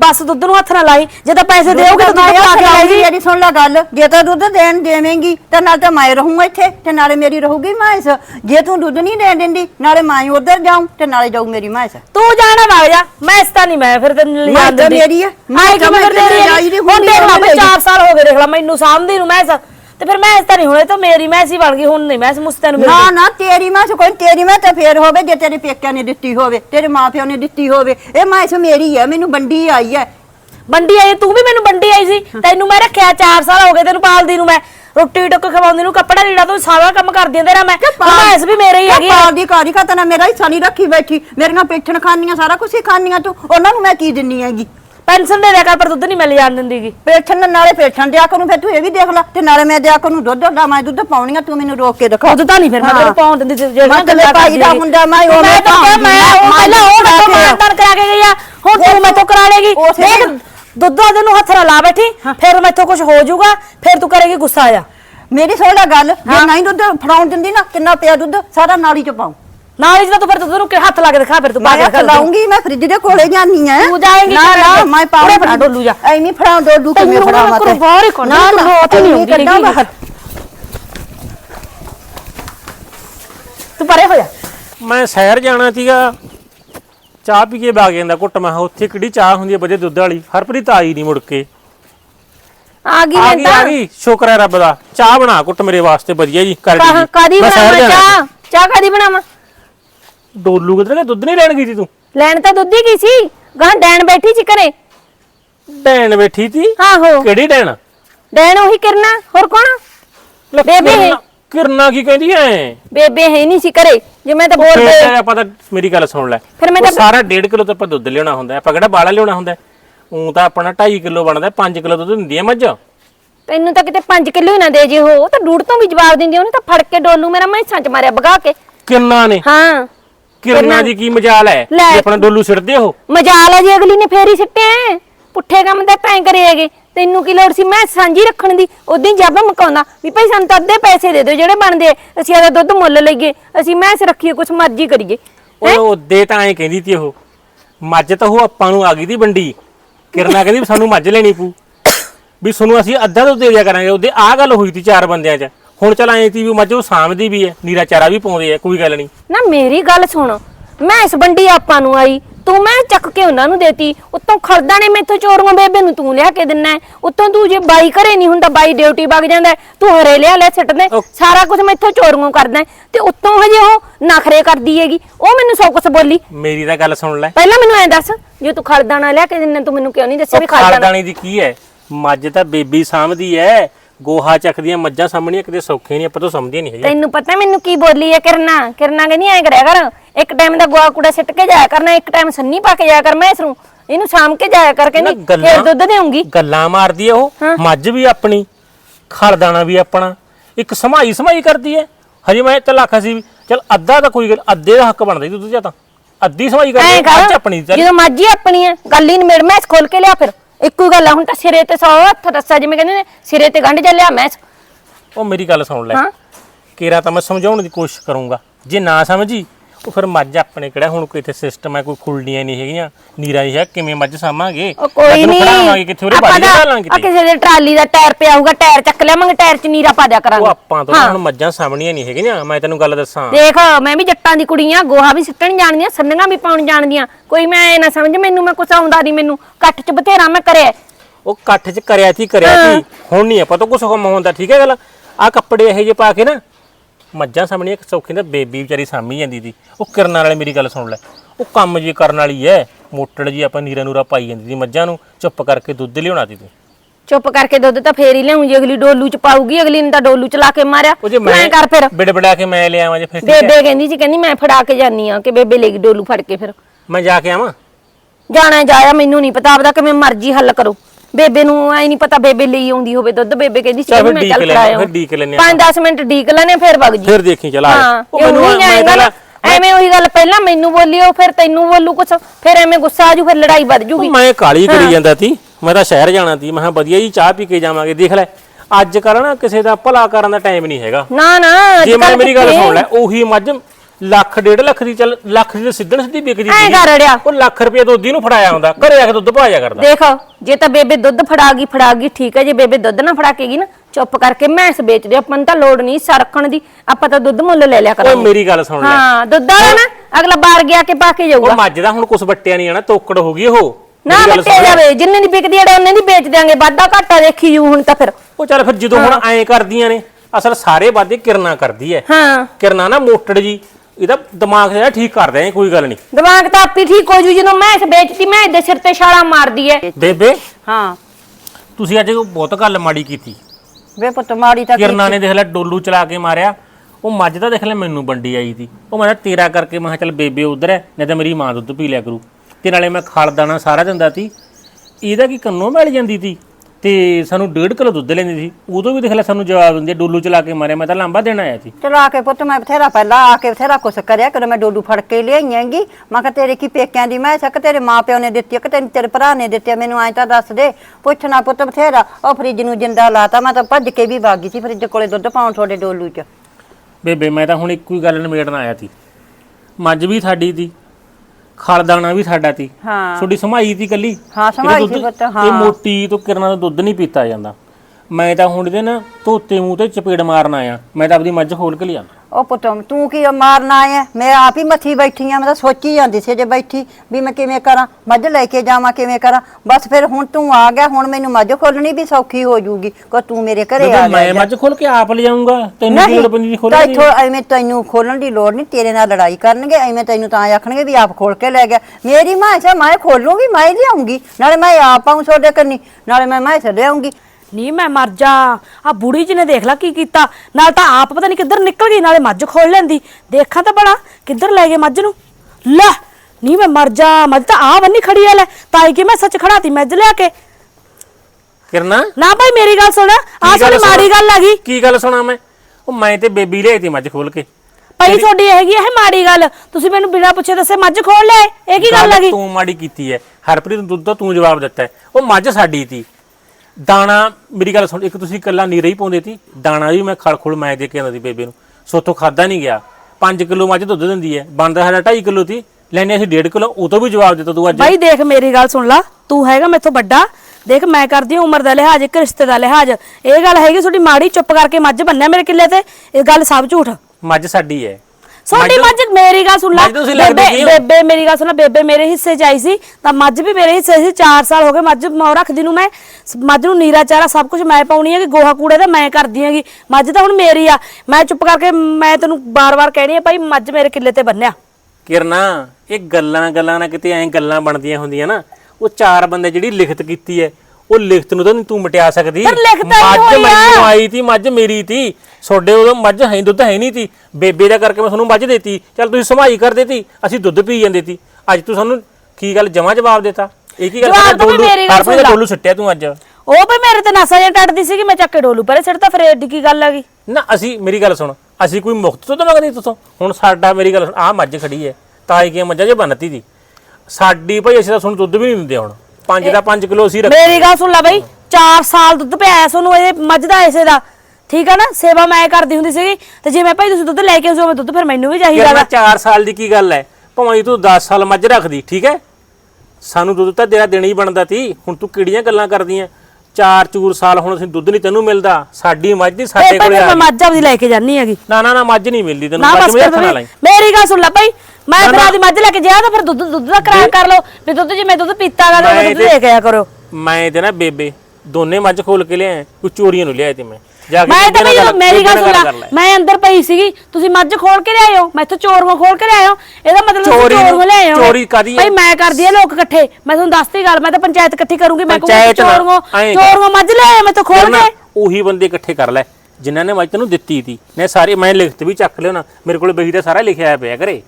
B: ਬਸ ਦੁੱਧ ਨੂੰ ਹੱਥ ਨਾ ਲਾਈ। ਜੇ ਤਾਂ ਪੈਸੇ ਦੇਓਗੇ ਤਾਂ ਦੁੱਧ ਪਾ ਕੇ ਆਏਗੀ
C: ਮੇਰੀ ਸੁਣ ਲੈ ਗੱਲ। ਜੇ ਤਾਂ ਦੁੱਧ ਦੇਣ ਦੇਵੇਂਗੀ ਤਾਂ ਨਾਲ ਤਾਂ ਮੈਂ ਰਹੂੰਗਾ ਇੱਥੇ ਤੇ ਨਾਲੇ ਮੇਰੀ ਰਹੂਗੀ ਮਾਇਸ ਜੇ ਤੂੰ ਦੁੱਧ ਨਹੀਂ ਦੇਣ ਦਿੰਦੀ ਨਾਲੇ ਮੈਂ ਉਧਰ ਜਾਊਂ ਤੇ ਨਾਲੇ ਜਾਊ ਮੇਰੀ ਮਾਇਸ
B: ਤੂੰ ਜਾਣਾ ਵਗ ਜਾ। ਮੈਂ ਇਸ ਤਾਂ ਨਹੀਂ ਮੈਂ ਫਿਰ ਤੈਨੂੰ ਲਿਆ
C: ਮੈਂ ਮੇਰੀ ਹੈ। ਮੈਂ
B: ਮੈਂ
C: ਤਾਂ
B: ਕਿਵੇਂ
C: ਮੈਂ
B: ਤੇਰੀ
C: ਜਾਈ
B: ਹੈਗੀ?
C: ਦੀ
B: ਹੁਣ ਦੇਖ ਲਾ ਮੈਂ
C: ਮੇਰੀ।
B: 4 ਸਾਲ ਹੋ ਗਏ ਦੇਖ ਲਾ ਮੈਨੂੰ ਸਾਂਭਦੀ ਨੂੰ ਮੈਂ ਇਸ- ਤੇ ਫਿਰ ਮੈਂ ਇਸ ਤਾਂ ਨਹੀਂ ਹੁਣ ਇਹ ਤਾਂ ਮੇਰੀ ਮੈਂ ਸੀ ਬਣ ਗਈ ਹੁਣ ਨਹੀਂ ਮੈਂ ਇਸ ਮੁਸਤੇ ਨੂੰ
C: ਨਾ ਨਾ ਤੇਰੀ ਮਾਂ ਕੋਈ ਤੇਰੀ ਮਾਂ ਤਾਂ ਫੇਰ ਹੋਵੇ ਜੇ ਤੇਰੇ ਪੇਕਿਆਂ ਨੇ ਦਿੱਤੀ ਹੋਵੇ ਤੇਰੇ ਮਾਪਿਓ ਨੇ ਦਿੱਤੀ ਹੋਵੇ ਇਹ ਮਾਂ ਇਸ ਮੇਰੀ ਹੈ ਮੈਨੂੰ ਵੰਡੀ ਆਈ ਹੈ
B: ਬੰਡੀ ਆਈ ਤੂੰ ਵੀ ਮੈਨੂੰ ਬੰਡੀ ਆਈ ਸੀ। ਤੈਨੂੰ ਮੈਂ ਰੱਖਿਆ 4 ਸਾਲ ਹੋ ਗਏ ਤੈਨੂੰ ਪਾਲਦੀ ਨੂੰ ਮੈਂ। ਰੋਟੀ ਟੁੱਕ ਖਵਾਉਂਦੀ ਨੂੰ ਕੱਪੜਾ ਲੀੜਾ ਤੂੰ ਸਾਰਾ ਕੰਮ ਕਰਦੀ ਤੇਰਾ ਮੈਂ। ਮੈਂ ਵੀ ਮੇਰੀ ਹੀ ਹੈਗੀ।
C: ਪਾਲ ਦੀ ਕਾਰੀ ਖਾਤਾ ਨਾ ਮੇਰਾ ਹਿੱਸਾ ਨਹੀਂ ਰੱਖੀ ਬੈਠੀ। ਮੇਰੀਆਂ ਪੇਠਣ ਖਾਨੀਆਂ ਸਾਰਾ ਕੁਝ ਹੀ ਖਾਨੀਆਂ ਤੂੰ। ਉਹਨਾਂ ਨੂੰ ਮੈਂ ਕੀ ਦਿੰਨੀ ਹੈਗੀ?
B: ਪੈਨਸ਼ਨ ਦੇ ਦਿਆ ਕਰ ਪਰ ਦੁੱਧ ਨਹੀਂ ਮਿਲ ਜਾਣ ਦਿੰਦੀਗੀ
C: ਪੇਠਣ ਨਾਲੇ ਪੇਠਣ ਦਿਆ ਕਰੂੰ ਫਿਰ ਤੂੰ ਇਹ ਵੀ ਦੇਖ ਲੈ ਤੇ ਨਾਲੇ ਮੈਂ ਦਿਆ ਕਰੂੰ ਦੁੱਧ ਦਾ ਮੈਂ ਦੁੱਧ ਪਾਉਣੀ ਆ ਤੂੰ ਮੈਨੂੰ ਰੋਕ ਕੇ ਦਿਖਾ।
B: ਦੁੱਧ ਤਾਂ ਨਹੀਂ ਫਿਰ ਮੈਂ ਤੈਨੂੰ ਪਾਉਣ ਦਿੰਦੀ
C: ਮੈਂ ਤੇਰੇ
B: ਗੱਲਾਂ
C: ਭਾਈ ਦਾ ਮੁੰਡਾ ਮੈਂ
B: ਮੈਂ
C: ਉਵੇਂ
B: ਤਾਂ ਕਿਹਾ ਮੈਂ ਉਹ
C: ਮੈਂ
B: ਪਹਿਲਾਂ ਉਹ
C: ਆ।
B: ਮਾਨਤਾਨ ਕਰਾ ਕੇ ਗਈ ਆ ਹੁਣ ਤੂੰ ਮੈਥੋਂ ਕਰਾ ਲੇਗੀ ਦੇਖ ਦੁੱਧ ਦਾ ਨੂੰ ਹੱਥ ਨਾਲ ਲਾ ਬੈਠੀ ਫਿਰ ਮੈਥੋਂ ਕੁਝ ਹੋ ਜਾਊਗਾ ਫਿਰ ਤੂੰ ਕਰੇਗੀ ਗੁੱਸਾ ਆ
C: ਮੇਰੀ ਲੈ ਗੱਲ ਜੇ ਨਹੀਂ ਦੁੱਧ ਫੜਾਉਣ ਦਿੰਦੀ ਨਾ ਕਿੰਨਾ ਪਿਆ ਦੁੱਧ ਸਾਰਾ ਨਾਲੀ ਚ ਪਾਉਂ।
B: ਨਾਲ ਜਦੋਂ ਤੂੰ ਫਿਰ ਨੂੰ ਕਿ ਹੱਥ ਲਾ ਕੇ ਦਿਖਾ ਫਿਰ ਤੂੰ ਪਾ
C: ਮੈਂ
B: ਦਿਖਾ ਦੁੱਧ।
C: ਲਾਉਂਗੀ ਮੈਂ ਫ੍ਰਿਜ ਦੇ ਕੋਲੇ ਜਾਨੀ ਐ
B: ਤੂੰ ਜਾਏਂਗੀ
C: ਨਾ
B: ਘਰ
C: ਨਾ
B: ਦੇ।
C: ਮੈਂ ਪਾਉਂ
B: ਉਰੇ ਫੜਾ ਡੋਲੂ ਜਾ।
C: ਐਵੇਂ ਫੜਾ ਡੋਲੂ ਕਿਵੇਂ
B: ਤੈਨੂੰ
C: ਫੜਾ
B: ਨਾ
C: ਮੈਂ
B: ਘਰੋਂ ਬਾਹਰ ਹੀ ਕੱਢ,
C: ਨਾ
B: ਲੋਟ ਹੀ ਨਹੀਂ
C: ਕੱਢਾਂ
B: ਹੈਗੀ।
C: ਬਾਹਰ।
B: ਤੂੰ ਪਰੇ ਹੋ ਜਾ।
D: ਮੈਂ ਸ਼ਹਿਰ ਜਾਣਾ ਸੀਗਾ। ਚਾਹ ਪੀ ਕੇ ਬਾਗ ਜਾਂਦਾ ਘੁੱਟ। ਮੈਂ ਕਿਹਾ ਉੱਥੇ ਕਿਹੜੀ ਚਾਹ ਹੁੰਦੀ ਹੈ ਵਧੀਆ ਦੁੱਧ ਵਾਲੀ? ਹਰਪ੍ਰੀਤ ਆਈ ਨਹੀਂ ਮੁੜ ਕੇ।
A: ਆ ਗਈ
D: ਆ
A: ਮੈਂ
D: ਗਈ
A: ਤਾਂ।
D: ਆ ਗਈ। ਸ਼ੁਕਰ ਹੈ ਰੱਬ ਦਾ। ਚਾਹ ਬਣਾ ਘੁੱਟ ਮੇਰੇ ਵਾਸਤੇ ਵਧੀਆ ਜੀ ਕਰ
A: ਕਾਹ
D: ਦੀ
A: ਕਾਦੀ
D: ਮੈਂ ਸ਼ਹਿਰ
A: ਬਣਾਵਾਂ
D: ਜਾਣਾ।
A: ਚਾਹ? ਚਾਹ ਕਾਦੀ ਬਣਾਵਾਂ?
D: ਡੋਲੂ ਕਿਧਰ ਗਿਆ? ਦੁੱਧ ਨਹੀਂ ਲੈਣ ਗਈ ਸੀ ਤੂੰ?
A: ਲੈਣ ਤਾਂ ਦੁੱਧ ਹੀ ਗਈ ਸੀ। ਗਾਂ ਡੈਣ ਬੈਠੀ ਸੀ ਘਰੇ।
D: ਡੈਣ ਬੈਠੀ ਸੀ?
A: ਆਹੋ।
D: ਕਿਹੜੀ ਡੈਣ?
A: ਡੈਣ ਉਹੀ ਕਰਨਾ ਹੋਰ ਕੌਣ
D: ਲੈ,
A: ਬੇਬੇ।
D: ਕਿਰਨਾ- ਕਿਰਨਾ ਕੀ ਕਹਿੰਦੀ ਐ?
A: ਬੇਬੇ ਹੈ ਨਹੀਂ ਸੀ ਘਰੇ। ਜੇ ਮੈਂ ਤਾਂ ਬੋਲ ਦੇ
D: ਆਪਾਂ ਤਾਂ ਮੇਰੀ ਗੱਲ ਸੁਣ ਲੈ।
A: ਫਿਰ ਮੈਂ
D: ਉਹ
A: ਤਾਂ-
D: ਸਾਰਾ 1.5 ਕਿਲੋ ਤਾਂ ਆਪਾਂ ਦੁੱਧ ਲਿਆਉਣਾ ਹੁੰਦਾ ਹੈ। ਆਪਾਂ ਕਿਹੜਾ ਬਾਲਾ ਲਿਆਉਣਾ ਹੁੰਦਾ ਉਹ ਤਾਂ ਆਪਣਾ 2.5 ਕਿਲੋ ਬਣਦਾ 5 ਕਿਲੋ ਦੁੱਧ ਦਿੰਦੀ ਹੈ ਮੱਝ।
A: ਤੈਨੂੰ ਤਾਂ ਕਿਤੇ 5 ਕਿਲੋ ਹੀ ਨਾ ਦੇ ਜੇ ਉਹ। ਤਾਂ ਡੂੜ ਤੋਂ ਵੀ ਜਵਾਬ ਦਿੰਦੀ ਉਹਨੇ ਤਾਂ ਫੜ ਕੇ ਡੋਲੂ ਮੇਰਾ ਮੈਸਾਂ ਚ ਮਾਰਿਆ ਭਗਾ ਕੇ।
D: ਕਿਰਨਾ ਨੇ?
A: ਹਾਂ।
D: ਕਿਰਨਾ ਦੀ ਕੀ ਮਜਾਲ ਹੈ?
A: ਲੈ।
D: ਜੇ ਆਪਣਾ ਡੋਲੂ ਸਿੱਟਦੇ ਹੋ
A: ਮਜਾਲ ਆ ਜੀ ਅਗਲੀ ਨੇ ਫੇਰ ਹੀ ਸਿੱਟਿਆ ਪੁੱਠੇ ਕੰਮ ਤਾਂ ਤੈਂ ਕਰੇ ਹੈਗੇ। ਤੈਨੂੰ ਕੀ ਲੋੜ ਸੀ? ਮੈਂ ਸਾਂਝੀ ਰੱਖਣ ਦੀ। ਉਦੋਂ ਹੀ ਜੱਬ ਮਕਾਉਂਦਾ ਵੀ ਭਾਈ ਸਾਨੂੰ ਤਾਂ ਅੱਧੇ ਪੈਸੇ ਦੇ ਦਿਓ ਜਿਹੜੇ ਬਣਦੇ। ਆ। ਅਸੀਂ ਆਦਾ ਦੁੱਧ ਮੁੱਲ ਲਈਏ। ਅਸੀਂ ਮੈਂਸ ਰੱਖੀਏ ਕੁਛ ਮਰਜ਼ੀ ਕਰੀਏ।
D: ਉਹ ਉਹ ਦੇ ਤਾਂ ਐਂ ਕਹਿੰਦੀ ਤੀ ਉਹ ਮੱਝ ਤਾਂ ਉਹ ਆਪਾਂ ਨੂੰ ਆ ਗਈ ਤੀ ਵੰਡੀ। ਕਿਰਨਾ ਕਹਿੰਦੀ ਵੀ ਸਾਨੂੰ ਮੱਝ ਲੈਣੀ ਪੂ ਵੀ ਸਾਨੂੰ ਅਸੀਂ ਅੱਧਾ ਤੋਂ ਦੇ ਦਿਆ ਕਰਾਂਗੇ। ਉਹਦੇ ਆ ਗੱਲ ਹੋਈ ਤੀ ਚਾਰ ਬੰਦਿਆਂ 'ਚ। ਹੁਣ ਚਲ ਐਂ ਤੀ ਵੀ ਮੱਝ ਸਾਂਭਦੀ ਵੀ ਹੈ ਨੀਰਾ ਚਾਰਾ ਵੀ ਪਾਉਂਦੇ ਆ ਕੋਈ ਗੱਲ ਨਹੀਂ
A: ਨਾ ਮੇਰੀ ਗੱਲ ਸੁਣ ਮੈਂ ਇਸ ਬੰਡੀ ਆਪਾਂ ਨੂੰ ਆਈ ਤੂੰ ਮੈਂ ਚੱਕ ਕੇ ਉਹਨਾਂ ਨੂੰ ਦੇਤੀ ਉੱਤੋਂ ਖਰਦਾ ਨੇ ਮੈਥੋਂ ਚੋਰੀਆਂ ਬੇਬੇ ਨੂੰ ਤੂੰ ਲਿਆ ਕੇ ਦਿੰਨਾ ਹੈ। ਉੱਤੋਂ ਤੂੰ ਜੇ ਬਾਈ ਘਰੇ ਨਹੀਂ ਹੁੰਦਾ ਬਾਈ ਡਿਊਟੀ ਵਗ ਜਾਂਦਾ ਹੈ, ਤੂੰ ਹਰੇ ਲਿਆ ਲੈ ਸਿੱਟ ਦੇ
D: ਉਹ-
A: ਸਾਰਾ ਕੁਝ ਮੈਥੋਂ ਚੋਰੀਆਂ ਕਰਦਾ ਹੈ, ਤੇ ਉੱਤੋਂ ਹਜੇ ਉਹ ਨਖਰੇ ਕਰਦੀ ਹੈਗੀ ਉਹ ਮੈਨੂੰ ਸਭ ਕੁਝ ਬੋਲੀ।
D: ਮੇਰੀ ਤਾਂ ਗੱਲ ਸੁਣ ਲੈ।
A: ਪਹਿਲਾਂ ਮੈਨੂੰ ਐਂ ਦੱਸ ਜੇ ਤੂੰ ਖਰਦਾਣਾ ਲਿਆ ਕੇ ਦਿੰਨਾ ਤੂੰ ਮੈਨੂੰ ਕਿਉਂ ਨਹੀਂ ਦੱਸਿਆ ਵੀ ਖਰਦਾਣਾ
D: ਖਾਲਦਾਣੀ ਦੀ ਕੀ ਹੈ ਮੱਝ ਤਾਂ ਬੇਬੀ ਸਾਂਭਦੀ ਐ ਗੋਹਾ ਚੱਕਦੀਆਂ ਮੱਝਾਂ ਸਾਹਮਣੀਆਂ ਕਿਤੇ ਸੌਖੇ ਨਹੀਂ ਆਪਾਂ ਤੋਂ ਸਮਝਦੇ ਨਹੀਂ ਹੈਗੇ।
A: ਤੈਨੂੰ ਪਤਾ ਮੈਨੂੰ ਕੀ ਬੋਲੀ ਹੈ ਕਿਰਨਾ? ਕਿਰਨਾ ਕਹਿੰਦੀ ਐਂ ਕਰਿਆ ਕਰ ਇੱਕ ਟਾਈਮ ਦਾ ਗੋਆ ਕੂੜਾ ਸਿੱਟ ਕੇ ਜਾਇਆ ਕਰਨਾ ਇੱਕ ਟਾਈਮ ਸੰਨੀ ਪਾ ਕੇ ਜਾਇਆ ਕਰ ਮੈਂ ਇਸ ਨੂੰ ਇਹਨੂੰ ਸਾਂਭ ਕੇ ਜਾਇਆ ਕਰ ਕਹਿੰਦੀ ਫੇਰ ਦੁੱਧ ਦੇਉਂਗੀ
D: ਗੱਲਾਂ ਮਾਰਦੀ ਐ ਉਹ ਮੱਝ ਵੀ ਆਪਣੀ ਖਲਦਾਣਾ ਵੀ ਆਪਣਾ ਇੱਕ ਸਮਾਈ ਸਮਾਈ ਕਰਦੀ ਐ ਹਜੇ ਮੈਂ ਤਾਂ ਲੱਖਾ ਸੀ ਚਲ ਅੱਧਾ ਤਾਂ ਕੋਈ ਗੱਲ ਅੱਧੇ ਦਾ ਹੱਕ ਬਣਦਾ ਸੀ ਦੁੱਧ ਜਾਂ ਤਾਂ। ਅੱਧੀ ਸਮਾਈ
A: ਐਂ
D: ਕਰਦੀ ਮੱਝ
A: ਕਰ
D: ਆਪਣੀ ਚੱਲ
A: ਜਦੋਂ ਮੱਝ ਹੀ ਆਪਣੀ ਹੈ ਗੱਲ ਹੀ ਨਿਮੇੜ ਮੈਂ ਖੋਲ ਕੇ ਲਿਆ ਫਿਰ। ਇੱਕੋ ਗੱਲ ਆ ਹੁਣ ਤਾਂ ਸਿਰੇ ਤੇ ਸੌ ਹੱਥ ਰੱਸਾ ਜਿਵੇਂ ਕਹਿੰਦੇ ਨੇ ਸਿਰੇ ਤੇ ਗੰਢ ਚੱਲਿਆ ਮੈਂ
D: ਉਹ ਮੇਰੀ ਗੱਲ ਸੁਣ ਲੈ।
A: ਹਾਂ।
D: ਕੇਰਾ ਤਾਂ ਮੈਂ ਸਮਝਾਉਣ ਦੀ ਕੋਸ਼ਿਸ਼ ਕਰੂੰਗਾ। ਜੇ ਨਾ ਸਮਝੀ ਉਹ ਫਿਰ ਮੱਝ ਆਪਣੇ ਕਿਹੜਾ ਹੁਣ ਕੋਈ ਇੱਥੇ ਸਿਸਟਮ ਹੈ ਕੋਈ ਖੁੱਲਣੀਆਂ ਨਹੀਂ ਹੈਗੀਆਂ ਨੀਰਾ ਹੀ ਹੈ ਕਿਵੇਂ ਮੱਝ
A: ਉਹ ਕੋਈ ਨਹੀਂ।
D: ਖੜਾਵਾਂਗੇ ਕਿੱਥੇ ਉਹਦੇ ਬਾਜੀ
A: ਤਾਂ-
D: ਲਾਂਗੇ
A: ਆ ਕਿਸੇ ਦੇ ਟਰਾਲੀ ਦਾ ਟਾਇਰ ਪਿਆ ਹੋਊਗਾ ਟਾਇਰ ਚੱਕ ਲਿਆਵਾਂਗੇ ਟਾਇਰ 'ਚ ਨੀਰਾ ਪਾ ਦਿਆ
D: ਉਹ
A: ਕਰਾਂਗੇ।
D: ਆਪਾਂ ਤੋਂ ਹੁਣ ਮੱਝਾਂ ਸਾਹਮਣੀਆਂ ਨਹੀਂ ਹੈਗੀਆਂ ਮੈਂ ਤੈਨੂੰ ਗੱਲ ਦੱਸਾਂ।
A: ਦੇਖ ਮੈਂ ਵੀ ਜੱਟਾਂ ਦੀ ਕੁੜੀ ਆ ਗੋਹਾ ਵੀ ਸਿੱਟਣ ਜਾਣਦੀਆਂ ਸੰਨੀਆਂ ਵੀ ਪਾਉਣ ਜਾਣਦੀਆਂ। ਕੋਈ ਮੈਂ ਇਹ ਨਾ ਸਮਝ ਮੈਨੂੰ ਮੈਂ ਕੁਛ ਆਉਂਦਾ ਨਹੀਂ ਮੈਨੂੰ। ਕੱਠ 'ਚ ਬਥੇਰਾ ਮੈਂ ਕਰਿਆ।
D: ਉਹ ਇਕੱਠ 'ਚ ਕਰਿਆ ਸੀ ਕਰਿਆ ਸੀ। ਹੁਣ ਨਹੀਂ ਆਪਾਂ ਤੋਂ ਕੁਛ ਕੰਮ ਹੁੰਦਾ ਠੀਕ ਹੈ ਗੱਲ? ਆ ਕੱਪੜੇ ਇਹੋ ਜਿਹੇ ਪਾ ਕੇ ਨਾ ਮੱਝਾਂ ਸਾਹਮਣੇ ਇੱਕ ਸੌਖੀ ਦਾ ਬੇਬੀ ਵਿਚਾਰੀ ਸਾਂਭੀ ਜਾਂਦੀ ਸੀ। ਉਹ ਕਿਰਨ ਵਾਲੇ ਮੇਰੀ ਗੱਲ ਸੁਣ ਲੈ। ਉਹ ਕੰਮ ਜੀ ਕਰਨ ਵਾਲੀ ਐ ਮੋਟੜ ਜੀ ਆਪਾਂ ਨੀਰਾ ਨੂਰਾ ਪਾਈ ਜਾਂਦੀ ਸੀ ਮੱਝਾਂ ਨੂੰ ਚੁੱਪ ਕਰਕੇ ਦੁੱਧ ਲਿਆਉਣਾ ਸੀ ਤੂੰ।
A: ਚੁੱਪ ਕਰਕੇ ਦੁੱਧ ਤਾਂ ਫੇਰ ਹੀ ਲਿਆਉਂ ਜੀ ਅਗਲੀ ਡੋਲੂ 'ਚ ਪਾਊਗੀ ਅਗਲੀ ਨੇ ਤਾਂ ਡੋਲੂ 'ਚ ਲਾ ਕੇ ਮਾਰਿਆ।
D: ਉਹ ਜੇ ਮੈਂ
A: ਕਰ ਫਿਰ।
D: ਬਿੜਬੜਾ ਕੇ ਮੈਂ ਲਿਆਵਾਂ ਜੇ ਫਿਰ
A: ਬੇਬੇ ਕਹਿੰਦੀ ਸੀ ਕਹਿੰਦੀ ਮੈਂ ਫੜਾ ਕੇ ਜਾਨੀ ਆ ਕਿ ਬੇਬੇ ਲੈ ਗਈ ਡੋਲੂ ਫੜ ਕੇ ਫਿਰ।
D: ਮੈਂ ਜਾ ਕੇ ਆਵਾਂ?
A: ਜਾਣਾ ਜਾਇਆ ਮੈਨੂੰ ਨਹੀਂ ਪਤਾ ਆਪਦਾ ਕਿਵੇਂ ਮਰਜ਼ੀ ਹੱਲ ਕਰੋ। ਬੇਬੇ ਨੂੰ ਐ ਨਹੀਂ ਪਤਾ ਬੇਬੇ ਲਈ ਆਉਂਦੀ ਹੋਵੇ ਦੁੱਧ ਬੇਬੇ ਕਹਿੰਦੀ ਸੀ
D: ਚੱਲ ਫਿਰ
A: ਮੈਂ
D: ਡੀਕ
A: ਚੱਲ ਫੜਾਇਆ
D: ਫਿਰ ਡੀਕ ਲੈਨੇ
A: 5-10 ਮਿੰਟ ਡੀਕ ਲੈਣੇ ਫਿਰ ਵਗ ਜੀ।
D: ਫਿਰ ਦੇਖੀ ਚਲ।
A: ਹਾਂ
D: ਉਹ
A: ਨਹੀਂ ਨਾ ਐਵੇਂ ਉਹੀ ਗੱਲ ਪਹਿਲਾਂ ਮੈਨੂੰ ਬੋਲੀ ਉਹ ਫਿਰ ਤੈਨੂੰ ਬੋਲੂ ਕੁਛ ਫਿਰ ਐਵੇਂ ਗੁੱਸਾ ਆਜੂ ਫਿਰ ਲੜਾਈ ਵੱਧ ਜੂਗੀ।
D: ਮੈਂ ਕਾਲੀ ਕਰੀ ਜਾਂਦਾ ਸੀ ਮੈਂ ਤਾਂ ਸ਼ਹਿਰ ਜਾਣਾ ਸੀ ਮੈਂ ਕਿਹਾ ਵਧੀਆ ਜੀ ਚਾਹ ਪੀ ਕੇ ਜਾਵਾਂਗੇ ਦੇਖ ਲੈ। ਅੱਜ ਕੱਲ੍ਹ ਨਾ ਕਿਸੇ ਦਾ ਭਲਾ ਕਰਨ ਦਾ ਟਾਈਮ ਨਹੀਂ ਹੈਗਾ।
A: ਨਾ ਨਾ ਅੱਜ
D: ਜੇ ਮੈਂ
A: ਕੱਲ੍ਹ
D: ਮੇਰੀ ਗੱਲ
A: ਕਿੱਥੇ?
D: ਸੁਣ ਲੈ ਉਹੀ ਮੱਝ ਲੱਖ ਡੇਢ ਲੱਖ ਦੀ ਚੱਲ ਲੱਖ ਦੀ ਸਿੱਧਣ ਸਿੱਧੀ ਵਿਕਦੀ
A: ਐਂ। ਕਰ ਅੜਿਆ।
D: ਉਹ ਲੱਖ ਰੁਪਏ ਦੋਧੀ ਨੂੰ ਫੜਾਇਆ ਹੁੰਦਾ ਘਰੇ ਆ ਕੇ ਦੁੱਧ ਭਾਇਆ ਕਰਦਾ।
A: ਦੇਖ ਜੇ ਤਾਂ ਬੇਬੇ ਦੁੱਧ ਫੜਾ ਗਈ ਫੜਾ ਗਈ ਠੀਕ ਹੈ ਜੇ ਬੇਬੇ ਦੁੱਧ ਨਾ ਫੜਾ ਕੇਗੀ ਨਾ ਚੁੱਪ ਕਰਕੇ ਮੈਂਸ ਵੇਚ ਦੇ ਆਪਾਂ ਨੂੰ ਤਾਂ ਲੋੜ ਨਹੀਂ ਸਰਕਣ ਦੀ ਆਪਾਂ ਤਾਂ ਦੁੱਧ ਮੁੱਲ ਲੈ ਲਿਆ
D: ਓਏ
A: ਕਰਾਂਗੇ।
D: ਮੇਰੀ ਗੱਲ ਸੁਣ ਲੈ।
A: ਹਾਂ ਦੁੱਧ ਵਾਲਾ ਨਾ ਅਗਲਾ ਬਾਹਰ ਗਿਆ ਕੇ ਪਾ ਕੇ ਜਾਊਗਾ।
D: ਉਹ ਮੱਝ ਦਾ ਹੁਣ ਕੁਛ ਵੱਟਿਆ ਨਹੀਂ ਆਣਾ ਤੋਕੜ ਹੋ ਗਈ ਉਹ।
A: ਨਾ
D: ਮੇਰੀ ਗੱਲ
A: ਬੱਟੇ
D: ਸੁਣ ਲੈ।
A: ਜਾਵੇ ਜਿੰਨੇ ਦੀ ਵਿਕਦੀ ਅੜੇ ਉਹਨੇ ਦੀ ਵੇਚ ਦਿਆਂਗੇ ਵਾਧਾ ਘਾਟਾ ਦੇਖੀ ਜੂ ਹੁਣ ਤਾਂ ਫਿਰ।
D: ਉਹ ਚੱਲ ਫਿਰ ਜਦੋਂ ਹੁਣ ਐਂ ਕਰਦੀਆਂ ਨੇ ਅਸਲ ਸਾਰੇ ਵਾਦੇ ਕਿਰਨਾ ਕਰਦੀ ਐ।
A: ਹਾਂ।
D: ਕਿਰਨਾ ਨਾ ਮੋਟੜ ਜੀ ਇਹਦਾ ਦਿਮਾਗ ਜਿਹੜਾ ਠੀਕ ਕਰਦੇ ਆ ਕੋਈ ਗੱਲ ਨਹੀਂ।
A: ਦਿਮਾਗ ਤਾਂ ਆਪੀ ਠੀਕ ਹੋ ਜੂ ਜਦੋਂ ਮੈਂਸ ਵੇਚਦੀ ਮੈਂ ਦੇ ਸਿਰ ਤੇ ਛਾਲਾ ਮਾਰਦੀ ਐ।
D: ਬੇਬੇ
C: ਹਾਂ।
D: ਤੁਸੀਂ ਅੱਜ ਬਹੁਤ ਗੱਲ ਮਾੜੀ ਕੀਤੀ।
C: ਵੇ ਪੁੱਤ ਮਾੜੀ ਤਾਂ
D: ਕਿਰਨਾ ਨੇ ਦੇਖ ਲੈ ਡੋਲੂ ਚਲਾ ਕੇ ਮਾਰਿਆ। ਉਹ ਮੱਝ ਤਾਂ ਦੇਖ ਲੈ ਮੈਨੂੰ ਵੰਡੀ ਆਈ ਸੀ। ਉਹ ਮੈਂ ਤੇਰਾ ਕਰਕੇ ਮੈਂ ਕਿਹਾ ਚੱਲ ਬੇਬੇ ਉਧਰ ਹੈ ਨਹੀਂ ਤਾਂ ਮੇਰੀ ਮਾਂ ਦੁੱਧ ਪੀ ਲਿਆ ਕਰੂ। ਤੇ ਨਾਲੇ ਮੈਂ ਖਲ ਦਾਣਾ ਸਾਰਾ ਦਿੰਦਾ ਸੀ। ਇਹਦਾ ਕੀ ਕੰਨੋਂ ਮਿਲ ਜਾਂਦੀ ਸੀ? ਤੇ ਸਾਨੂੰ 1.5 ਕਿਲੋ ਦੁੱਧ ਲੈਂਦੀ ਸੀ। ਉਦੋਂ ਵੀ ਦੇਖ ਲੈ ਸਾਨੂੰ ਜਵਾਬ ਦਿੰਦੀ ਡੋਲੂ ਚਲਾ ਕੇ ਮਾਰਿਆ ਮੈਂ ਤਾਂ ਲਾਂਬਾ ਦੇਣ ਆਇਆ ਸੀ।
C: ਚਲਾ ਕੇ ਪੁੱਤ ਮੈਂ ਬਥੇਰਾ ਪਹਿਲਾਂ ਆ ਕੇ ਬਥੇਰਾ ਕੁਛ ਕਰਿਆ ਕਦੋਂ ਮੈਂ ਡੋਲੂ ਫੜ ਕੇ ਲਿਆਈਆਂਗੀ। ਮੈਂ ਕਿਹਾ ਤੇਰੇ ਕੀ ਪੇਕਿਆਂ ਦੀ ਮੈਂ ਸਕ ਤੇਰੇ ਮਾਪਿਓ ਨੇ ਦਿੱਤੀ ਆ ਕਿ ਤੈਨੂੰ ਤੇਰੇ ਭਰਾ ਨੇ ਦਿੱਤੀ ਆ? ਮੈਨੂੰ ਐਂ ਤਾਂ ਦੱਸ ਦੇ। ਪੁੱਛਣਾ ਪੁੱਤ ਬਥੇਰਾ ਉਹ ਫਰਿੱਜ ਨੂੰ ਜਿੰਦਾ ਲਾਤਾ ਮੈਂ ਤਾਂ ਭੱਜ ਕੇ ਵੀ ਭਾਗੀ ਸੀ ਫਰਿੱਜ ਕੋਲੇ ਦੁੱਧ ਪਾਉਣ ਤੁਹਾਡੇ ਡੋਲੂ 'ਚ।
D: ਬੇਬੇ ਮੈਂ ਤਾਂ ਹੁਣ ਇੱਕੋ ਹੀ ਗੱਲ ਨਿਬੇੜਨ ਆਇਆ ਸੀ। ਮੱਝ ਵੀ ਸਾਡੀ ਸੀ ਖਲ ਦਾਣਾ ਵੀ ਸਾਡਾ ਸੀ
C: ਹਾਂ।
D: ਤੁਹਾਡੀ ਸਮਾਈ ਸੀ ਕੱਲੀ।
C: ਹਾਂ, ਸਮਾਈ ਸੀ ਪੁੱਤ, ਹਾਂ।
D: ਇਹ ਮੋਟੀ ਤੋਂ ਕਿਰਨਾਂ ਦਾ ਦੁੱਧ ਨਹੀਂ ਪੀਤਾ ਜਾਂਦਾ। ਮੈਂ ਤਾਂ ਹੁਣ ਇਹਦੇ ਨਾ ਧੋਤੇ ਮੂੰਹ ਤੇ ਚਪੇੜ ਮਾਰਨ ਆਇਆ। ਮੈਂ ਤਾਂ ਆਪਦੀ ਮੱਝ ਖੋਲ ਕੇ ਲਿਆਣਾ
C: ਉਹ ਪੁੱਤ ਤੂੰ ਕੀ ਮਾਰਨਾ ਆਇਆ? ਮੈਂ ਆਪ ਹੀ ਮੱਥੀ ਬੈਠੀ ਆ ਮੈਂ ਤਾਂ ਸੋਚੀ ਜਾਂਦੀ ਸੀ ਜੇ ਬੈਠੀ ਵੀ ਮੈਂ ਕਿਵੇਂ ਕਰਾਂ ਮੱਝ ਲੈ ਕੇ ਜਾਵਾਂ ਕਿਵੇਂ ਕਰਾਂ। ਬਸ ਫਿਰ ਹੁਣ ਤੂੰ ਆ ਗਿਆ ਹੁਣ ਮੈਨੂੰ ਮੱਝ ਖੋਲਣੀ ਵੀ ਸੌਖੀ ਹੋ ਜੂਗੀ। ਕੋ ਤੂੰ ਮੇਰੇ ਘਰੇ ਆ
D: ਮੈਂ ਮੱਝ ਖੋਲ ਕੇ ਆਪ ਲਿਆਉਂਗਾ ਤੈਨੂੰ ਕੀ ਲੋੜ ਪੈਂਦੀ ਖੋਲ
C: ਤਾਂ
D: ਕੇ
C: ਇੱਥੋਂ ਐਵੇਂ ਤੈਨੂੰ ਖੋਲਣ ਦੀ ਲੋੜ ਨਹੀਂ ਤੇਰੇ ਨਾਲ ਲੜਾਈ ਕਰਨਗੇ ਐਵੇਂ ਤੈਨੂੰ ਤਾਂ ਆਖਣਗੇ ਵੀ ਆਪ ਖੋਲ ਕੇ ਲੈ ਗਿਆ। ਮੇਰੀ ਮਾਂ ਐਸਾ ਮੈਂ ਖੋਲੂੰਗੀ ਮੈਂ ਹੀ ਲਿਆਉਂਗੀ ਨਾਲੇ ਮੈਂ ਆਪ ਆਉਂ ਛੋਡੇ ਕਰਨੀ ਨਾਲੇ ਮੈਂ ਮੈਂ ਲਿਆਉਂਗੀ
B: ਨਹੀਂ ਮੈਂ ਮਰ ਜਾ। ਆ ਬੁੜੀ ਜੀ ਨੇ ਦੇਖ ਲਾ ਕੀ ਕੀਤਾ। ਨਾਲ ਤਾਂ ਆਪ ਪਤਾ ਨਹੀਂ ਕਿੱਧਰ ਨਿਕਲ ਗਈ ਨਾਲੇ ਮੱਝ ਖੋਲ ਲੈਂਦੀ। ਦੇਖਾਂ ਤਾਂ ਬੜਾ ਕਿੱਧਰ ਲੈ ਗਏ ਮੱਝ ਨੂੰ। ਲੈ ਨਹੀਂ ਮੈਂ ਮਰ ਜਾ। ਮੱਝ ਤਾਂ ਆ ਬੰਨੀ ਖੜੀ ਐ ਲੈ। ਤਾਈ ਕਿ ਮੈਂ ਸੱਚ ਖੜਾਤੀ ਮੱਝ ਲਿਆ ਕੇ।
D: ਕਿਰਨਾ?
B: ਨਾ ਭਾਈ ਮੇਰੀ ਗੱਲ ਸੁਣ। ਆ ਸਾਡੀ ਮਾੜੀ? ਗੱਲ ਆ ਗਈ।
D: ਕੀ ਗੱਲ ਸੁਣਾ ਮੈਂ? ਉਹ ਮੈਂ ਤੇ ਬੇਬੀ ਲਿਆਈ ਤੀ ਮੱਝ ਖੋਲ ਕੇ।
B: ਭਾਈ ਤੁਹਾਡੀ ਹੈਗੀ ਇਹ ਮਾੜੀ ਗੱਲ। ਤੁਸੀਂ ਮੈਨੂੰ ਬਿਨਾਂ ਪੁੱਛੇ ਦੱਸੇ ਮੱਝ ਖੋਲ ਲੈ ਇਹ ਕੀ ਗੱਲ ਗਈ?
D: ਤੂੰ ਮਾੜੀ ਕੀਤੀ ਹੈ ਹਰਪ੍ਰੀਤ ਨੂੰ ਦੁੱਧ ਤੂੰ ਜਵਾਬ ਦਿੱਤਾ। ਉਹ ਮੱਝ ਸਾਡੀ ਤੀ। ਦਾਣਾ ਮੇਰੀ ਗੱਲ ਸੁਣ ਇੱਕ ਤੁਸੀਂ ਕੱਲਾ ਨੀਰਾ ਹੀ ਪਾਉਂਦੇ ਤੀ ਦਾਣਾ ਵੀ ਮੈਂ ਖਲ ਖੁਲ ਮੈਂ ਦੇ ਕੇ ਆਉਂਦਾ ਸੀ ਬੇਬੇ ਨੂੰ। ਸੋਥੋਂ ਖਾਦਾ ਨਹੀਂ ਗਿਆ। 5 ਕਿਲੋ ਮੱਝ ਦੁੱਧ ਦਿੰਦੀ ਹੈ ਬਣਦਾ ਸਾਡਾ 2.5 ਕਿਲੋ ਤੀ। ਲੈਣੇ ਅਸੀਂ 1.5 ਕਿਲੋ ਉਹ ਤੋਂ ਵੀ ਜਵਾਬ ਦਿੱਤਾ ਤੂੰ ਅੱਜ।
B: ਬਾਈ ਦੇਖ ਮੇਰੀ ਗੱਲ ਸੁਣ ਲਾ ਤੂੰ ਹੈਗਾ ਮੈਥੋਂ ਵੱਡਾ। ਦੇਖ ਮੈਂ ਕਰਦੀ ਹਾਂ ਉਮਰ ਦਾ ਲਿਹਾਜ਼ ਇੱਕ ਰਿਸ਼ਤੇ ਦਾ ਲਿਹਾਜ਼। ਇਹ ਗੱਲ ਹੈਗੀ ਤੁਹਾਡੀ ਮਾੜੀ ਚੁੱਪ ਕਰਕੇ ਮੱਝ ਬੰਨਿਆ ਮੇਰੇ ਕਿੱਲੇ ਤੇ। ਇਹ ਗੱਲ ਸਭ ਝੂਠ।
D: ਮੱਝ ਸਾਡੀ ਹੈ
B: ਛੋਟੀ ਮੱਝ ਮੇਰੀ ਗੱਲ ਸੁਣ ਲੈ। ਬੇਬੇ ਮੇਰੀ ਗੱਲ ਸੁਣ ਲੈ ਬੇਬੇ ਮੇਰੇ ਹਿੱਸੇ ਚ ਆਈ ਸੀ ਤਾਂ ਮੱਝ ਵੀ ਮੇਰੇ ਹਿੱਸੇ ਸੀ 4 ਸਾਲ ਹੋ ਗਏ ਮੱਝ ਮੌ ਰੱਖਦੀ ਨੂੰ ਮੈਂ ਮੱਝ ਨੂੰ ਨੀਰਾ ਚਾਰਾ ਸਭ ਕੁਝ ਮੈਂ ਪਾਉਣੀ ਹੈ ਕਿ ਗੋਹਾ ਕੂੜੇ ਦਾ ਮੈਂ ਕਰਦੀ ਹੈਗੀ। ਮੱਝ ਤਾਂ ਹੁਣ ਮੇਰੀ ਆ। ਮੈਂ ਚੁੱਪ ਕਰਕੇ ਮੈਂ ਤੈਨੂੰ ਬਾਰ-ਬਾਰ ਕਹਿਣੀ ਹੈ ਭਾਈ ਮੱਝ ਮੇਰੇ ਕਿੱਲੇ ਤੇ ਬੰਨਿਆ।
D: ਕਿਰਨਾ ਇਹ ਗੱਲਾਂ ਗੱਲਾਂ ਨਾ ਕਿਤੇ ਐਂ ਗੱਲਾਂ ਬਣਦੀਆਂ ਹੁੰਦੀਆਂ ਨਾ ਉਹ ਚਾਰ ਬੰਦੇ ਜਿਹੜੀ ਲਿਖਤ ਕੀਤੀ ਹੈ ਉਹ ਲਿਖਤ ਨੂੰ ਤਾਂ ਨੀ ਤੂੰ ਮਟਿਆ ਸਕਦੀ।
B: ਪਰ ਲਿਖਤ ਹੀ
D: ਮੱਝ
B: ਆ।
D: ਮੈਨੂੰ ਆਈ ਤੀ ਮੱਝ ਮੇਰੀ ਤੀ। ਤੁਹਾਡੇ ਉਦੋਂ ਮੱਝ ਹੈ ਦੁੱਧ ਹੈ ਨਹੀਂ ਤੀ। ਬੇਬੇ ਦਾ ਕਰਕੇ ਮੈਂ ਤੁਹਾਨੂੰ ਮੱਝ ਦੇਤੀ। ਚੱਲ ਤੁਸੀਂ ਸਮਾਈ ਕਰ ਦੇਤੀ ਅਸੀਂ ਦੁੱਧ ਪੀ ਜਾਂਦੇ ਤੀ। ਅੱਜ ਤੂੰ ਸਾਨੂੰ ਕੀ ਗੱਲ ਜਮਾ ਜਵਾਬ ਦੇਤਾ? ਇਹ ਕੀ ਗੱਲ
B: ਜਵਾਬ ਤਾਂ
D: ਡੋਲੂ?
B: ਮੇਰੀ ਗੱਲ
D: ਹਰਪ੍ਰੀਤ ਦਾ
B: ਸੁਣ ਲਾ।
D: ਡੋਲੂ ਸਿੱਟਿਆ ਤੂੰ ਅੱਜ।
B: ਉਹ ਵੀ ਮੇਰੇ ਤੇ ਨਾਸਾ ਜਾਂ ਟੱਟਦੀ ਸੀ ਕਿ ਮੈਂ ਚੱਕ ਕੇ ਡੋਲੂ ਪਰੇ ਸਿਰ ਤਾਂ ਫਿਰ ਏਡੀ ਕੀ ਗੱਲ ਹੈਗੀ
D: ਨਾ ਅਸੀਂ ਮੇਰੀ ਗੱਲ ਸੁਣ। ਅਸੀਂ ਕੋਈ ਮੁਫਤ ਤੋਂ ਤਾਂ ਮੰਗਦੇ ਤੁਸੋਂ? ਹੁਣ ਸਾਡਾ ਮੇਰੀ ਗੱਲ ਸੁਣ ਆਹ ਮੱਝ ਖੜੀ ਹੈ। ਤਾਈ ਕੀ ਮੱਝਾਂ ਜੇ ਬੰਨਤੀ ਦੀ। ਸਾਡੀ ਭਾਈ ਅਸੀਂ ਤਾਂ ਤੁਹਾਨੂੰ ਦੁੱਧ ਵੀ ਨਹੀਂ ਦਿੰਦੇ ਹੁਣ। 5 ਦਾ 5 ਕਿਲੋ ਅਸੀਂ ਰੱਖ
B: ਮੇਰੀ ਗੱਲ ਸੁਣ ਲੈ ਬਈ 4 ਸਾਲ ਦੁੱਧ ਪਿਆਇਆ ਸੋਨੂੰ ਇਹ ਮੱਝ ਦਾ ਇਸੇ ਦਾ ਠੀਕ ਆ ਨਾ? ਸੇਵਾ ਮੈਂ ਕਰਦੀ ਹੁੰਦੀ ਸੀਗੀ ਤੇ ਜੇ ਮੈਂ ਭਾਈ ਤੁਸੀਂ ਦੁੱਧ ਲੈ ਕੇ ਆਉਂਦੇ ਹੋ ਦੁੱਧ ਫਿਰ ਮੈਨੂੰ ਵੀ ਚਾਹੀਦਾ ਵਾ।
D: 4 ਸਾਲ ਦੀ ਕੀ ਗੱਲ ਹੈ ਭਾਵੇਂ ਤੂੰ 10 ਸਾਲ ਮੱਝ ਰੱਖਦੀ ਠੀਕ ਹੈ ਸਾਨੂੰ ਦੁੱਧ ਤਾਂ ਤੇਰਾ ਦੇਣਾ ਹੀ ਬਣਦਾ ਤੀ। ਹੁਣ ਤੂੰ ਕਿਹੜੀਆਂ ਗੱਲਾਂ ਕਰਦੀਆਂ ਚਾਰ ਚੂਰ ਸਾਲ ਹੁਣ ਅਸੀਂ ਦੁੱਧ ਨਹੀਂ ਤੈਨੂੰ ਮਿਲਦਾ। ਸਾਡੀ ਮੱਝ ਦੀ ਸਾਡੇ ਕੋਲੇ ਆ
B: ਮੈਂ। ਮੱਝ ਆਪਦੀ ਲੈ ਕੇ ਜਾਨੀ ਹੈਗੀ।
D: ਨਾ ਨਾ ਨਾ ਮੱਝ ਨਹੀਂ ਮਿਲਦੀ ਤੈਨੂੰ। ਮੱਝ ਮੇਰੇ
B: ਬਈ
D: ਲਾਈ
B: ਮੇਰੀ ਗੱਲ ਸੁਣ ਲੈ ਭਾਈ ਮੈਂ ਫਿਰ ਆਪਦੀ ਮੱਝ ਲੈ ਕੇ ਜਾਇਆ ਤਾਂ ਫਿਰ ਦੁੱਧ ਦੁੱਧ ਦਾ ਕਿਰਾਇਆ ਕਰ ਲਓ। ਵੀ ਦੁੱਧ ਜੇ ਮੈਂ ਦੁੱਧ ਪੀਤਾ ਗਾ ਤਾਂ
D: ਮੈਂ
B: ਦੁੱਧ ਦੇ ਕੇ ਆਇਆ ਕਰੋ।
D: ਮੈਂ ਤੇ ਨਾ ਬੇਬੇ ਦੋਨੇ ਮੱਝ ਖੋਲ ਕੇ ਲਿਆਏ ਕੋਈ ਚੋਰੀਆਂ ਨੂੰ ਲਿਆਏ ਤੇ ਮੈਂ। ਜਾ ਕੇ
B: ਮੈਂ
D: ਬੇਬੇ
B: ਤਾਂ
D: ਨਾਲ
B: ਬਈ
D: ਗੱਲ-
B: ਮੇਰੀ
D: ਬੇਬੇ
B: ਗੱਲ
D: ਨਾਲ
B: ਸੁਣ
D: ਕਰ
B: ਲੈ।
D: ਲੈ।
B: ਮੈਂ ਅੰਦਰ ਪਈ ਸੀਗੀ ਤੁਸੀਂ ਮੱਝ ਖੋਲ ਕੇ ਲਿਆਏ ਹੋ ਮੈਂ ਇੱਥੋਂ ਚੋਰੋਂ ਖੋਲ ਕੇ ਲਿਆਏ ਹੋ ਇਹਦਾ ਮਤਲਬ ਤੁਸੀਂ
D: ਚੋਰੀ ਨੂੰ-
B: ਚੋਰੋਂ ਲਿਆਏ ਹੋ
D: ਚੋਰੀ ਕਾਹਦੀ ਹੈ?
B: ਭਾਈ ਮੈਂ ਕਰਦੀ ਆ ਲੋਕ ਇਕੱਠੇ। ਮੈਂ ਤੁਹਾਨੂੰ ਦੱਸਤੀ ਗੱਲ ਮੈਂ ਤਾਂ ਪੰਚਾਇਤ ਇਕੱਠੀ ਕਰੂੰਗੀ। ਮੈਂ ਕਹੂੰਗੀ
D: ਪੰਚਾਇਤ ਨਾ,
B: ਚੋਰੋਂ
D: ਐਂ ਕਰ।
B: ਚੋਰੋਂ ਮੱਝ ਲਿਆਏ ਮੈਂ ਤਾਂ ਖੋਲ
D: ਨਾ
B: ਕੇ।
D: ਉਹੀ ਬੰਦੇ ਇਕੱਠੇ ਕਰ ਲੈ ਜਿਨ੍ਹਾਂ ਨੇ ਮੱਝ ਤੈਨੂੰ ਦਿੱਤੀ ਤੀ ਨੇ ਸਾਰੇ ਮੈਂ ਲਿਖਤ ਵੀ ਚੱਕ ਲਿਓ ਨਾ ਮੇਰੇ ਕੋਲ ਬਹੀ ਦਾ ਸਾਰਾ ਲਿਖਿਆ ਹੋਇਆ ਪਿਆ ਕਰੇ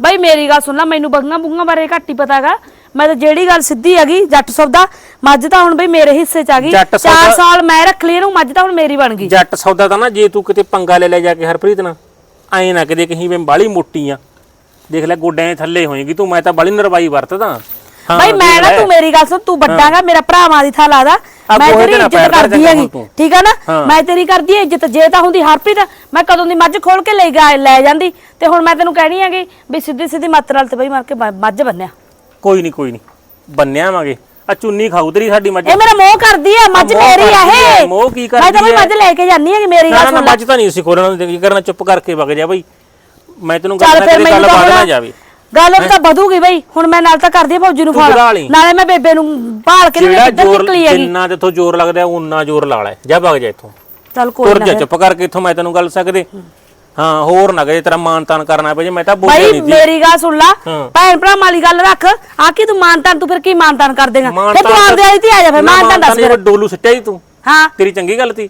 B: ਬਾਈ ਮੇਰੀ ਗੱਲ ਸੁਣ ਲੈ ਮੈਨੂੰ ਬੰਗਾ ਬੁੰਗਾ ਬਾਰੇ ਘੱਟ ਹੀ ਪਤਾਗਾ ਮੈਂ ਤਾਂ ਜਿਹੜੀ ਗੱਲ ਸਿੱਧੀ ਹੈਗੀ ਜੱਟ ਸੌਦਾ ਮੱਝ ਤਾਂ ਹੁਣ ਬਈ ਮੇਰੇ ਹਿੱਸੇ ਚ ਆ ਗਈ।
D: ਜੱਟ
B: 4
D: ਸੌਦਾ-
B: ਸਾਲ ਮੈਂ ਰੱਖ ਲਈ ਇਹਨੂੰ ਮੱਝ ਤਾਂ ਹੁਣ ਮੇਰੀ ਬਣ ਗਈ।
D: ਜੱਟ ਸੌਦਾ ਤਾਂ ਨਾ ਜੇ ਤੂੰ ਕਿਤੇ ਪੰਗਾ ਲੈ ਲੈ ਜਾ ਕੇ ਹਰਪ੍ਰੀਤ ਨਾਲ ਐਂ ਨਾ ਕਦੇ ਕਹੀਂ ਮੈਂ ਬਾਲੀ ਮੋਟੀ ਆ। ਦੇਖ ਲੈ ਗੋਡਿਆਂ ਦੇ ਥੱਲੇ ਹੋਏਗੀ ਤੂੰ ਮੈਂ ਤਾਂ ਬਾਲੀ ਨਰਵਾਈ ਵਰਤਦਾ।
B: ਬਾਈ ਮੈਂ ਨਾ। ਤੂੰ ਮੇਰੀ ਗੱਲ ਸੁਣ ਤੂੰ ਵੱਡਾਗਾ ਮੇਰਾ ਭਰਾਵਾਂ ਦੀ ਥਾਂ ਲਾਦਾ ਮੈਂ ਤੇਰੀ
D: ਤੇ
B: ਇੱਜ਼ਤ ਕਰਦੀ ਹੈਗੀ
D: ਤੂੰ।
B: ਠੀਕ ਆ ਨਾ?
D: ਹਾਂ।
B: ਮੈਂ ਤੇਰੀ ਕਰਦੀ ਹਾਂ ਇੱਜ਼ਤ ਜੇ ਤਾਂ ਹੁੰਦੀ ਹਰਪ੍ਰੀਤ ਮੈਂ ਕਦੋਂ ਦੀ ਮੱਝ ਖੋਲ ਕੇ ਲੈ ਗਿਆ ਲੈ ਜਾਂਦੀ। ਤੇ ਹੁਣ ਮੈਂ ਤੈਨੂੰ ਕਹਿਣੀ ਹੈਗੀ ਵੀ ਸਿੱਧੀ ਸਿੱਧੀ ਮੱਤ ਨਾਲ ਤੇ ਬਈ ਮਾਰ ਕੇ ਮ- ਮੱਝ ਬੰਨਿਆ।
D: ਕੋਈ ਨਹੀਂ ਕੋਈ ਨਹੀਂ ਬੰਨਿਆ ਆਵਾਂਗੇ ਆ ਚੁੰਨੀ ਖਾਊ ਤੇਰੀ ਸਾਡੀ ਮੱਝ।
B: ਇਹ ਮੇਰਾ ਮੋਹ ਕਰਦੀ ਆ ਮੱਝ ਮੇਰੀ ਆ ਇਹ।
D: ਮੋਹ ਕੀ
B: ਮੈਂ ਤਾਂ
D: ਕਰਦੀ
B: ਬਈ
D: ਆ?
B: ਮੱਝ ਲੈ ਕੇ ਜਾਨੀ ਹੈਗੀ ਮੇਰੀ
D: ਨਾ
B: ਗੱਲ ਸੁਣ
D: ਮੱਝ ਤਾਂ ਨਹੀਂ ਅਸੀਂ ਖੋਲਣਾ ਕੀ ਕਰਨਾ ਚੁੱਪ ਕਰਕੇ ਵਗ ਜਾ ਬਈ। ਮੈਂ ਤੈਨੂੰ ਗੱਲ ਨਾ ਗੱਲ
B: ਤਾਂ
D: ਬਾਅਦ ਨਾ ਜਾਵੇ।
B: ਗੱਲ ਉਹ ਤਾਂ ਵਧੂਗੀ ਬਈ। ਹੁਣ ਮੈਂ ਨਾਲ ਤਾਂ ਕਰਦੀ ਆ ਫੌਜੀ ਨੂੰ ਫੋਨ
D: ਵਧਾ ਲਈ।
B: ਨਾਲੇ ਮੈਂ ਬੇਬੇ ਨੂੰ ਭਾਲ ਕੇ
D: ਜਿਹੜਾ
B: ਕਿੱਧਰ
D: ਜ਼ੋਰ
B: ਨਿਕਲੀ ਹੈਗੀ।
D: ਜਿੰਨਾ ਤੇ ਜ਼ੋਰ ਲੱਗਦਾ ਉਨਾ ਜ਼ੋਰ ਲਾ ਲੈ। ਜਾ ਵਗ ਜਾ ਇੱਥੋਂ।
B: ਚੱਲ ਕੋਈ
D: ਤੁਰ
B: ਨਾ
D: ਜਾ। ਚੁੱਪ ਕਰਕੇ ਇੱਥੋਂ ਮੈਂ ਤੈਨੂੰ ਗੱਲ ਸਕਦੇ ਹਾਂ। ਹੋਰ ਨਾ ਕਰੇ ਤੇਰਾ ਮਾਨ ਤਾਨ ਕਰਨਾ ਪਏ ਜੇ ਮੈਂ ਤਾਂ ਬੋਲਿਆ
B: ਬਾਈ
D: ਨਹੀਂ ਸੀ।
B: ਮੇਰੀ ਗੱਲ ਸੁਣ ਲਾ।
D: ਹਾਂ।
B: ਭੈਣ ਭਰਾ ਵਾਲੀ ਗੱਲ ਰੱਖ। ਆ ਕੀ ਤੂੰ ਮਾਨਤਾਨ ਤੂੰ ਫਿਰ ਕੀ ਮਾਨਤਾਨ ਕਰ ਦੇਗਾ ਫਿਰ ਤੂੰ ਆਪਦੇ ਵਾਲੀ ਤੇ ਆ ਜਾ ਫਿਰ ਮਾਨਤਾਨ ਦੱਸ ਫਿਰ।
D: ਡੋਲੂ ਸਿੱਟਿਆ ਹੀ ਤੂੰ।
B: ਹਾਂ।
D: ਤੇਰੀ ਚੰਗੀ ਗੱਲ ਸੀ।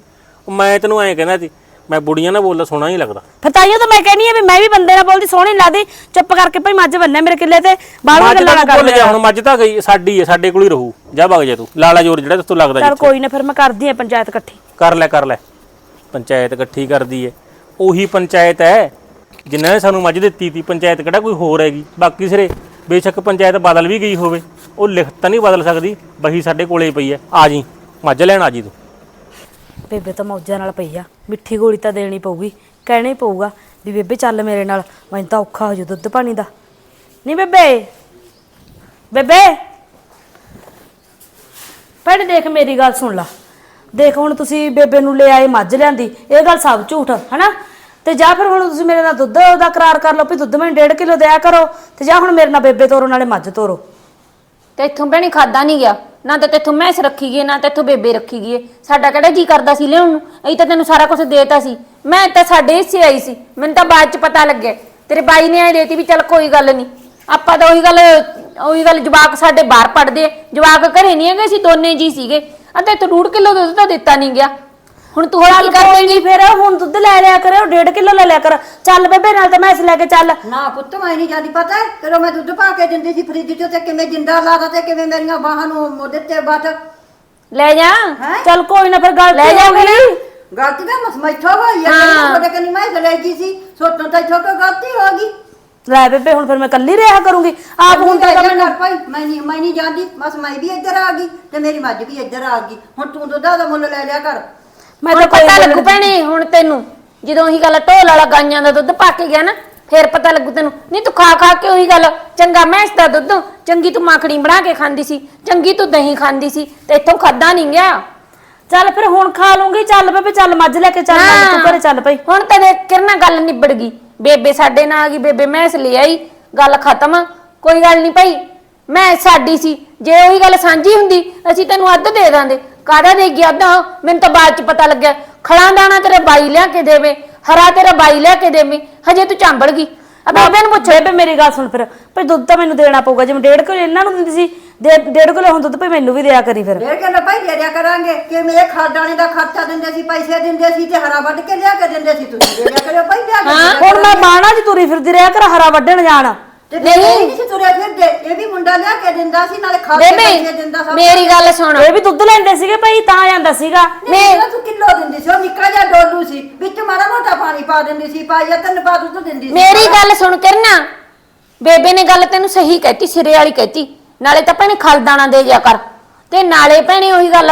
D: ਮੈਂ ਤੈਨੂੰ ਐਂ ਕਹਿੰਦਾ ਸੀ ਮੈਂ ਬੁੜੀਆਂ ਨਾਲ ਬੋਲਦਾ ਸੋਹਣਾ ਨਹੀਂ ਲੱਗਦਾ।
B: ਫਿਰ ਤਾਈਓ ਤਾਂ ਮੈਂ ਕਹਿੰਨੀ ਆ ਵੀ ਮੈਂ ਵੀ ਬੰਦੇ ਨਾਲ ਬੋਲਦੀ ਸੋਹਣੀ ਲੱਗਦੀ। ਚੁੱਪ ਕਰਕੇ ਭਾਈ ਮੱਝ ਬੰਨਿਆ ਮੇਰੇ ਕਿੱਲੇ ਤੇ ਬਾਹਰ ਗੱਲਾਂ ਨਾ
D: ਤਾਂ
B: ਕਰ
D: ਭੁੱਲ ਜਾ ਹੁਣ ਮੱਝ ਤਾਂ ਗਈ ਸਾਡੀ ਹੈ ਸਾਡੇ ਕੋਲ ਹੀ ਰਹੂ। ਜਾ ਵਗ ਜਾ ਤੂੰ ਲਾਲਾ ਜੋਰ ਜਿਹੜਾ ਤੈਨੂੰ ਲੱਗਦਾ
B: ਚੱਲ ਕੋਈ ਨਾ ਫਿਰ ਮੈਂ ਕਰਦੀ ਆ ਪੰਚਾਇਤ ਇਕੱਠੀ।
D: ਕਰ ਲੈ ਕਰ ਲੈ। ਪੰਚਾਇਤ ਇਕੱਠੀ ਕਰਦੀ ਹੈ ਉਹੀ ਪੰਚਾਇਤ ਹੈ ਜਿਨ੍ਹਾਂ ਨੇ ਸਾਨੂੰ ਮੱਝ ਦਿੱਤੀ ਤੀ। ਪੰਚਾਇਤ ਕਿਹੜਾ ਕੋਈ ਹੋਰ ਹੈਗੀ? ਬਾਕੀ ਸਿਰੇ ਬੇਸ਼ੱਕ ਪੰਚਾਇਤ ਬਦਲ ਵੀ ਗਈ ਹੋਵੇ। ਉਹ ਲਿਖਤ ਤਾਂ ਨਹੀਂ ਬਦਲ ਸਕਦੀ ਬਹੀ ਸਾਡੇ ਕੋਲੇ ਪਈ ਹੈ ਆ ਜੀ ਮੱਝ ਲੈਣ ਆ ਜੀ ਤੂੰ।
B: ਬੇਬੇ ਤਾਂ ਮੌਜਾਂ ਨਾਲ ਪਈ ਆ। ਮਿੱਠੀ ਗੋਲੀ ਤਾਂ ਦੇਣੀ ਪਊਗੀ, ਕਹਿਣਾ ਹੀ ਪਊਗਾ ਵੀ ਬੇਬੇ ਚੱਲ ਮੇਰੇ ਨਾਲ, ਮੈਨੂੰ ਤਾਂ ਔਖਾ ਹੋ ਜੂ ਦੁੱਧ ਪਾਣੀ ਦਾ। ਨਹੀਂ ਬੇਬੇ ਬੇਬੇ, ਭੈਣ ਦੇਖ ਮੇਰੀ ਗੱਲ ਸੁਣ ਲਾ। ਦੇਖ ਹੁਣ ਤੁਸੀਂ ਬੇਬੇ ਨੂੰ ਲੈ ਆਏ ਮੱਝ ਲਿਆਂਦੀ, ਇਹ ਗੱਲ ਸਭ ਝੂਠ, ਹਨਾ? ਤੇ ਜਾਂ ਫਿਰ ਹੁਣ ਤੁਸੀਂ ਮੇਰੇ ਨਾਲ ਦੁੱਧ ਦਾ ਕਰਾਰ ਕਰ ਲਓ ਵੀ ਦੁੱਧ ਮੈਨੂੰ 1.5 ਕਿਲੋ ਦਿਆ ਕਰੋ, ਤੇ ਜਾਂ ਹੁਣ ਮੇਰੇ ਨਾਲ ਬੇਬੇ ਤੋਰੋ, ਨਾਲੇ ਮੱਝ ਤੋਰੋ।
A: ਤੇ ਇੱਥੋਂ ਭੈਣੀ ਖਾਦਾ ਨਹੀਂ ਗਿਆ। ਨਾ ਤਾਂ ਤੇਥੋਂ ਮੈਸ ਰੱਖੀ ਗਈ, ਨਾ ਤੇਥੋਂ ਬੇਬੇ ਰੱਖੀ ਗਈ ਸਾਡਾ ਕਿਹੜਾ ਜੀ ਕਰਦਾ ਸੀ ਲਿਆਉਣ? ਨੂੰ ਅਸੀਂ ਤਾਂ ਤੈਨੂੰ ਸਾਰਾ ਕੁਝ ਦੇਤਾ ਸੀ। ਮੈਂ ਤਾਂ ਸਾਡੇ ਹਿੱਸੇ ਆਈ ਸੀ। ਮੈਨੂੰ ਤਾਂ ਬਾਅਦ ਚ ਪਤਾ ਲੱਗਿਆ। ਤੇਰੇ ਬਾਈ ਨੇ ਐ ਦੇਤੀ ਵੀ ਚੱਲ ਕੋਈ ਗੱਲ ਨਹੀਂ। ਆਪਾਂ ਤਾਂ ਉਹੀ ਗੱਲ ਉਹੀ ਗੱਲ ਜਵਾਕ ਸਾਡੇ ਬਾਹਰ ਪੜਦੇ ਜਵਾਕ ਘਰੇ ਨਹੀਂ ਹੈਗੇ ਸੀ ਦੋਨੇ ਜੀ ਸੀਗੇ। ਅਤੇ ਤੂੰ ਰੂੜ ਕਿਲੋ ਦੁੱਧ ਤਾਂ ਦਿੱਤਾ ਨਹੀਂ ਗਿਆ। ਹੁਣ ਤੂੰ ਹੋਰ ਕੀ ਕਰ
B: ਕੋਈ ਫਿਰ ਹੁਣ ਦੁੱਧ ਲੈ ਲਿਆ ਕਰੇ 1.5 ਕਿਲੋ ਲੈ ਲਿਆ ਕਰ। ਚੱਲ ਬੇਬੇ ਨਾਲ ਤਾਂ ਮੈਸ ਲੈ ਕੇ ਚੱਲ।
C: ਨਾ ਪੁੱਤ ਮੈਂ ਨਹੀਂ ਜਾਂਦੀ ਪਤਾ ਹੈ? ਜਦੋਂ ਮੈਂ ਦੁੱਧ ਪਾ ਕੇ ਦਿੰਦੀ ਸੀ ਫਰਿੱਜ 'ਚ ਤੇ ਕਿਵੇਂ ਜਿੰਦਾ ਲਾਦਾ ਤੇ ਕਿਵੇਂ ਮੇਰੀਆਂ ਬਾਹਾਂ ਨੂੰ ਮੁੱਢ ਦਿੱਤੇ ਬੱਤ
A: ਲੈ ਜਾ।
B: ਚੱਲ ਕੋਈ ਨਾ ਫਿਰ ਗੱਲ
A: ਲੈ ਜਾ ਮੇਰੀ
C: ਗਲਤੀ ਤਾਂ ਮਸ ਮੈਥੋਂ ਹੋਈ ਹੈ।
A: ਹਾਂ।
C: ਤੁਹਾਡੇ ਕੰਨੀ ਮੈਂ ਲੈ ਗਈ ਸੀ? ਸੋਤੋਂ ਤਾਂ ਇੱਥੋਂ ਕੋਈ ਗਲਤੀ ਹੋ ਗਈ।
B: ਲੈ ਬੇਬੇ ਹੁਣ ਫਿਰ ਮੈਂ ਕੱਲੀ ਰਿਹਾ ਕਰੂੰਗੀ। ਆਪ ਹੁਣ ਤਾਂ
C: ਤਾਂ
B: ਮੈਨੂੰ
C: ਭਾਈ। ਮੈਂ ਨਹੀਂ ਮੈਂ ਨਹੀਂ ਜਾਂਦੀ। ਬਸ ਮੈਂ ਵੀ ਇੱਧਰ ਆ ਗਈ ਤੇ ਮੇਰੀ ਮੱਝ ਵੀ ਇੱਧਰ ਆ ਗਈ। ਹੁਣ ਤੂੰ ਦੁੱਧਾ ਦਾ ਮੁੱਲ ਲੈ ਲਿਆ ਕਰ।
B: ਮੈਂ ਤਾਂ
A: ਪਤਾ ਲੱਗੂ। ਭੈਣੇ ਹੁਣ ਤੈਨੂੰ। ਜਦੋਂ ਉਹੀ ਗੱਲ ਢੋਲ ਵਾਲਾ ਗਾਈਆਂ ਦਾ ਦੁੱਧ ਪਾ ਕੇ ਗਿਆ ਨਾ ਫੇਰ ਪਤਾ ਲੱਗੂ ਤੈਨੂੰ। ਨਹੀਂ ਤੂੰ ਖਾ ਖਾ ਕੇ ਉਹੀ ਗੱਲ ਚੰਗਾ ਮੈਂਸ ਦਾ ਦੁੱਧ ਚੰਗੀ ਤੂੰ ਮਾਖੜੀ ਬਣਾ ਕੇ ਖਾਂਦੀ ਸੀ ਚੰਗੀ ਤੂੰ ਦਹੀਂ ਖਾਂਦੀ ਸੀ ਤੇ ਇੱਥੋਂ ਖਾਦਾ ਨਹੀਂ ਗਿਆ।
B: ਚੱਲ ਫਿਰ ਹੁਣ ਖਾ ਲੂੰਗੀ ਚੱਲ ਬੇਬੇ ਚੱਲ ਮੱਝ ਲੈ ਕੇ ਚੱਲ ਨਾਲ ਤੂੰ ਘਰੇ ਚੱਲ ਪਈ।
A: ਹੁਣ ਤਾਂ ਦੇਖ ਕਿਰਨਾ ਗੱਲ ਨਿਬੜ ਗਈ? ਬੇਬੇ ਸਾਡੇ ਨਾਲ ਆ ਗਈ ਬੇਬੇ ਮੈਂਸ ਲੈ ਆਈ ਗੱਲ ਖਤਮ। ਕੋਈ ਗੱਲ ਨਹੀਂ ਭਾਈ ਮੈਂ ਸਾਡੀ ਸੀ। ਜੇ ਉਹੀ ਗੱਲ ਸਾਂਝੀ ਹੁੰਦੀ ਅਸੀਂ ਤੈਨੂੰ ਅੱਧ ਦੇ ਦਾਂਦੇ ਕਾਹਦਾ ਦੇ ਗਿਆ ਅੱਧਾ? ਮੈਨੂੰ ਤਾਂ ਬਾਅਦ ਚ ਪਤਾ ਲੱਗਿਆ। ਖੜਾ ਦਾਣਾ ਤੇਰਾ ਬਾਈ ਲਿਆ ਕੇ ਦੇਵੇ ਹਰਾ ਤੇਰਾ ਬਾਈ ਲਿਆ ਕੇ ਦੇਵੇ ਹਜੇ ਤੂੰ ਚਾਂਬੜ ਗਈ। ਆ ਬੇਬੇ ਨੂੰ ਪੁੱਛ।
B: ਬੇਬੇ ਮੇਰੀ ਗੱਲ ਸੁਣ ਫਿਰ। ਭਈ ਦੁੱਧ ਤਾਂ ਮੈਨੂੰ ਦੇਣਾ ਪਊਗਾ ਜਿਵੇਂ ਡੇਢ ਕਿਲੋ ਇਹਨਾਂ ਨੂੰ ਦਿੰਦੀ ਸੀ ਦੇ- ਡੇਢ ਕਿਲੋ ਹੁਣ ਦੁੱਧ ਭਈ ਮੈਨੂੰ ਵੀ ਦਿਆ ਕਰੀ ਫਿਰ।
C: ਡੇਢ ਕਿਲੋ ਭਾਈ ਦੇ ਦਿਆ ਕਰਾਂਗੇ। ਕਿ ਮੇਰੇ ਖਾਦਾਣੇ ਦਾ ਖਰਚਾ ਦਿੰਦੇ ਸੀ ਪੈਸੇ ਦਿੰਦੇ ਸੀ ਤੇ ਹਰਾ ਵੱਢ ਕੇ ਲਿਆ ਕੇ ਦਿੰਦੇ ਸੀ ਤੁਸੀਂ? ਦੇ ਦਿਆ ਕਰਿਓ ਭਾਈ ਲਿਆ ਕੇ ਦਿਆ
B: ਹੁਣ ਮੈਂ ਬਾਣਾ 'ਚ ਤੁਰੀ ਫਿਰਦੀ ਰਿਹਾ ਕਰ ਹਰਾ ਵੱਢਣ ਜਾਣ।
C: ਤੇ ਨਹੀਂ। ਨਹੀਂ ਸੀ ਤੁਰਿਆ ਫਿਰਦੇ ਇਹ ਵੀ ਮੁੰਡਾ ਲਿਆ ਕੇ ਦਿੰਦਾ ਸੀ ਨਾਲੇ ਖਾ ਕੇ ਪੈਸੇ ਦਿੰਦਾ
A: ਬੇਬੇ
C: ਸਭ
A: ਮੇਰੀ ਗੱਲ ਸੁਣ।
B: ਇਹ ਵੀ ਦੁੱਧ ਲੈਂਦੇ ਸੀਗੇ ਭਈ ਤਾਂ ਜਾਂਦਾ ਸੀਗਾ।
C: ਮੈਂ ਤੂੰ ਕਿਲੋ ਦਿੰਦੀ ਸੀ ਉਹ ਨਿੱਕਾ ਜਿਹਾ ਡੋਲੂ ਸੀ ਵਿੱਚ ਮਾੜਾ ਮੋਟਾ ਪਾਣੀ ਪਾ ਦਿੰਦੀ ਸੀ ਪਾਈਆ ਤਿੰਨ ਪਾ ਦੁੱਧ ਦਿੰਦੀ ਸੀ।
A: ਮੇਰੀ ਗੱਲ ਸੁਣ ਕਿਰਨਾ। ਬੇਬੇ ਨੇ ਗੱਲ ਤੈਨੂੰ ਸਹੀ ਕਹਿਤੀ ਸਿਰੇ ਵਾਲੀ ਕਹਿਤੀ। ਨਾਲੇ ਤਾਂ ਭੈਣੇ ਖਲਦਾਣਾ ਦੇ ਜਾ ਕਰ। ਤੇ ਨਾਲੇ ਭੈਣੇ ਉਹੀ ਗੱਲ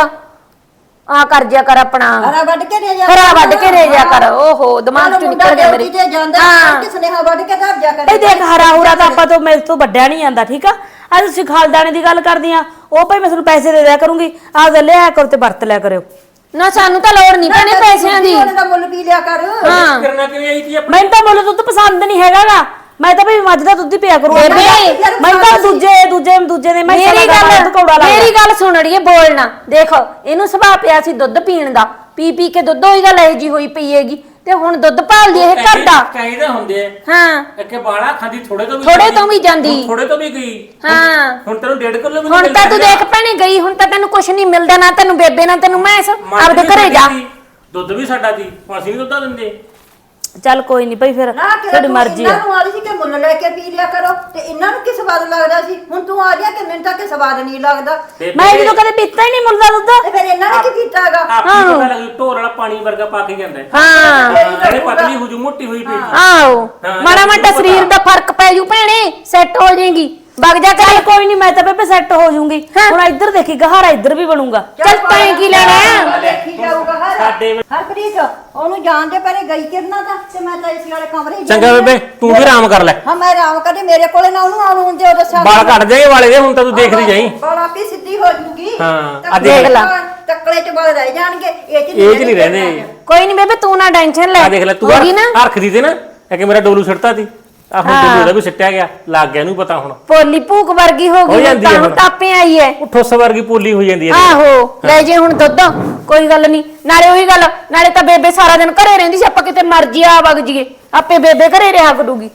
A: ਆ ਕਰ ਜਾ ਕਰ ਆਪਣਾ।
C: ਹਰਾ ਵੱਢ ਕੇ ਦੇ ਜਾ
A: ਹਰਾ ਵੱਢ ਕੇ ਦੇ ਜਾ ਕਰ। ਓਹੋ ਦਿਮਾਗ ਚੋਂ ਨਿਕਲ ਗਿਆ ਮੇਰੇ।
C: ਕਿਤੇ ਜਾਂਦਾ
A: ਹਾਂ।
C: ਕਿਸ ਨੇ ਵੱਢ ਕੇ ਧਰ ਜਾ ਕਰ
B: ਭਈ ਦੇਖ ਹਰਾ ਹੁਰਾ ਤਾਂ ਆਪਾਂ ਤੋਂ ਮੇਰੇ ਤੋਂ ਵੱਡਿਆ ਨਹੀਂ ਜਾਂਦਾ ਠੀਕ ਆ? ਅੱਜ ਤੁਸੀਂ ਖਾਲਦਾਣੇ ਦੀ ਗੱਲ ਕਰਦੀਆਂ ਉਹ ਭਈ ਮੈਂ ਤੁਹਾਨੂੰ ਪੈਸੇ ਦੇ ਦਿਆ ਕਰੂੰਗੀ ਆਪਦਾ ਲਿਆ ਕਰੋ ਤੇ ਵਰਤ ਲਿਆ ਕਰਿਓ।
A: ਨਾ ਸਾਨੂੰ ਤਾਂ ਲੋੜ ਨਹੀਂ ਭੈਣੇ ਪੈਸਿਆਂ ਦੀ।
C: ਉਹਨੇ ਦਾ ਮੁੱਲ ਪੀ ਲਿਆ ਕਰ।
A: ਹਾਂ।
D: ਕਰਨਾ ਕਿਵੇਂ ਆਈ ਤੀ ਆਪਣੀ?
B: ਮੈਨੂੰ ਤਾਂ ਮੁੱਲ ਦੁੱਧ ਪਸੰਦ ਨਹੀਂ ਹੈਗਾਗਾ। ਮੈਂ ਤਾਂ ਭਈ ਮੱਝ ਦਾ ਦੁੱਧ ਹੀ ਪਿਆ ਕਰੂੰ
A: ਬੇਬੇ,
B: ਮੈਂ ਤਾਂ ਦੂਜੇ ਦੂਜੇ ਦੂਜੇ ਨੇ ਮੈਂ
A: ਮੇਰੀ ਗੱਲ
B: ਕੌੜਾ ਲੱਗਦਾ
A: ਮੇਰੀ ਗੱਲ ਸੁਣ ਅੜੀਏ ਬੋਲਣਾ ਦੇਖ ਇਹਨੂੰ ਸੁਭਾਅ ਪਿਆ ਸੀ ਦੁੱਧ ਪੀਣ ਦਾ। ਪੀ ਪੀ ਕੇ ਦੁੱਧ ਹੋਈ ਗੱਲ ਇਹ ਜੀ ਹੋਈ ਪਈ ਹੈਗੀ। ਤੇ ਹੁਣ ਦੁੱਧ ਭਾਲਦੀ ਇਹ ਘਰ ਦਾ।
D: ਕਹਿੰਦੇ ਹੁੰਦੇ ਆ।
A: ਹਾਂ।
D: ਕਿ ਬਾਲਾ ਖਾਂਦੀ ਥੋੜੇ ਤੋਂ ਵੀ
A: ਥੋੜੇ
D: ਜਾਂਦੀ।
A: ਤੋਂ ਵੀ ਜਾਂਦੀ।
D: ਥੋੜੇ ਤੋਂ ਵੀ ਗਈ।
A: ਹਾਂ।
D: ਹੁਣ ਤੈਨੂੰ ਡੇਢ ਕਿਲੋ ਵੀ ਨੀ
A: ਹੁਣ ਤਾਂ ਤੂੰ
D: ਮਿਲਦਾ
A: ਦੇਖ ਭੈਣੇ ਗਈ ਹੁਣ ਤਾਂ ਤੈਨੂੰ ਕੁਝ ਨਹੀਂ ਮਿਲਦਾ ਨਾ ਤੈਨੂੰ ਬੇਬੇ ਨਾ ਤੈਨੂੰ
D: ਮੱਝ
A: ਆਪਦੇ
D: ਵੀ
A: ਘਰੇ
D: ਸਾਡੀ
A: ਜਾ।
D: ਸੀ, ਦੁੱਧ ਵੀ ਸਾਡਾ ਸੀ। ਹੁਣ ਅਸੀਂ ਵੀ ਦੁੱਧ ਦਿੰਦੇ।
B: ਚੱਲ ਕੋਈ ਨਹੀਂ ਭਈ ਫਿਰ
C: ਨਾ
B: ਮਰਜ਼ੀ
C: ਇਹਨਾਂ
B: ਆ
C: ਨੂੰ ਆਲੀ ਸੀ ਕਿ ਮੁੱਲ ਲੈ ਕੇ ਪੀ ਲਿਆ ਕਰੋ ਤੇ ਇਹਨਾਂ ਨੂੰ ਕੀ ਸਵਾਦ ਲੱਗਦਾ ਸੀ? ਹੁਣ ਤੂੰ ਆ ਗਿਆ ਕਿ ਮੈਨੂੰ ਤਾਂ ਕਿ ਸਵਾਦ ਨਹੀਂ ਲੱਗਦਾ।
D: ਤੇ
B: ਮੈਂ ਜਦੋਂ ਕਦੇ ਪੀਤਾ ਹੀ ਨਹੀਂ ਮੁੱਲਦਾ ਦੁੱਧ।
C: ਤੇ ਫਿਰ ਇਹਨਾਂ ਨੇ ਕੀ ਕੀਤਾਗਾ
D: ਆਪੀ ਪਤਾ ਲੱਗ ਢੋਰ ਵਾਲਾ ਪਾਣੀ ਵਰਗਾ ਪਾ ਕੇ ਜਾਂਦਾ ਹੈ।
A: ਹਾਂ।
D: ਜਿਹੜੇ ਪਤਲੀ ਹੋ ਜੂ ਮੋਟੀ ਹੋਈ ਪਈ
A: ਆਓ
D: ਹਾਂ,
A: ਮਾੜਾ
D: ਇਹ
A: ਮਾਟਾ। ਸਰੀਰ ਦਾ ਫ਼ਰਕ ਪੈ ਜੂ ਭੈਣੇ ਸੈੱਟ ਹੋ ਜਾਏਗੀ। ਵਗ ਜਾ
B: ਚੱਲ।
A: ਕਰ
B: ਕੋਈ ਨਹੀਂ ਮੈਂ ਤਾਂ ਬੇਬੇ ਸੈੱਟ ਹੋ ਜਾਊਂਗੀ। ਹੁਣ ਇੱਧਰ ਦੇਖੀ ਗਹਾਰਾ ਇੱਧਰ ਵੀ ਬਣੂਗਾ।
A: ਚੱਲ ਤੈਂ ਕੀ ਲੈਣਾ ਹੈ?
C: ਦੇਖੀ ਜਾਊਗਾ ਹਰ
D: ਸਾਡੇ ਵਿੱਚ-
C: ਹਰਪ੍ਰੀਤ ਉਹਨੂੰ ਜਾਣਦੇ ਪਹਿਲੇ ਗਈ ਕਿਰਨਾ ਦਾ ਤੇ ਮੈਂ ਤਾਂ ਇਸ ਵਾਲੇ ਕਮਰੇ ਹੀ
D: ਚੰਗਾ ਬੇਬੇ। ਤੂੰ ਵੀ ਆਰਾਮ ਕਰ ਲੈ।
C: ਹਾਂ ਮੈਂ ਆਰਾਮ ਕਦੇ ਮੇਰੇ ਕੋਲੇ ਨਾ ਉਹਨੂੰ ਆਉਣ ਦਿਓ ਦੱਸਾਂ
D: ਬਾਲ ਕੱਟ ਜਾਏ ਵਾਲੇ ਦੇ ਹੁਣ ਤਾਂ ਤੂੰ ਦੇਖਦੀ ਜਾਈ।
C: ਬਾਲ ਆਪੇ ਸਿੱਧੀ ਹੋ ਜੂਗੀ
D: ਹਾਂ, ਆ ਦੇਖ
A: ਲੈ।
C: ਤੱਕਲੇ ਚ ਬਾਲ ਰਹਿ ਜਾਣਗੇ ਇਹ ਚ
D: ਇਹ ਚ ਨਹੀਂ ਰਹਿੰਦੇ
A: ਕੋਈ ਨਹੀਂ ਬੇਬੇ ਤੂੰ ਨਾ ਟੈਨਸ਼ਨ ਲੈ।
D: ਆ ਦੇਖ ਲੈ ਤੂੰ
A: ਹੋਗੀ ਨਾ?
D: ਹਰਖ ਦੀ ਤੇ ਨਾ ਇਹ ਕਿ ਮੇਰਾ ਡੋਲੂ ਛੱਡਤਾ ਸੀ ਆ ਹੁਣ ਡੋਲੂ ਦਾ ਵੀ ਸਿੱਟਿਆ ਗਿਆ ਲੱਗ ਗਿਆ ਇਹਨੂੰ ਪਤਾ ਹੁਣ।
A: ਪੋਲੀ ਭੂਕ ਵਰਗੀ ਹੋ
D: ਹੋ
A: ਗਈ
D: ਜਾਂਦੀ
A: ਤਾਂ
D: ਹੈ
A: ਹੁਣ
D: ਹੁਣ।
A: ਟਾਪੇ ਆਈ ਐ
D: ਉਹ ਠੁੱਸ ਵਰਗੀ ਪੋਲੀ ਹੋਈ ਜਾਂਦੀ ਹੈ
A: ਆਹੋ ਲੈ ਜੇ ਹੁਣ ਦੁੱਧ ਕੋਈ ਗੱਲ ਨਹੀਂ। ਨਾਲੇ ਉਹੀ ਗੱਲ ਨਾਲੇ ਤਾਂ ਬੇਬੇ ਸਾਰਾ ਦਿਨ ਘਰੇ ਰਹਿੰਦੀ ਸੀ ਆਪਾਂ ਕਿਤੇ ਮਰਜ਼ੀ ਆ ਵਗ ਜੀਏ ਆਪੇ ਬੇਬੇ ਘਰੇ ਰਿਹਾ ਕਰੂਗੀ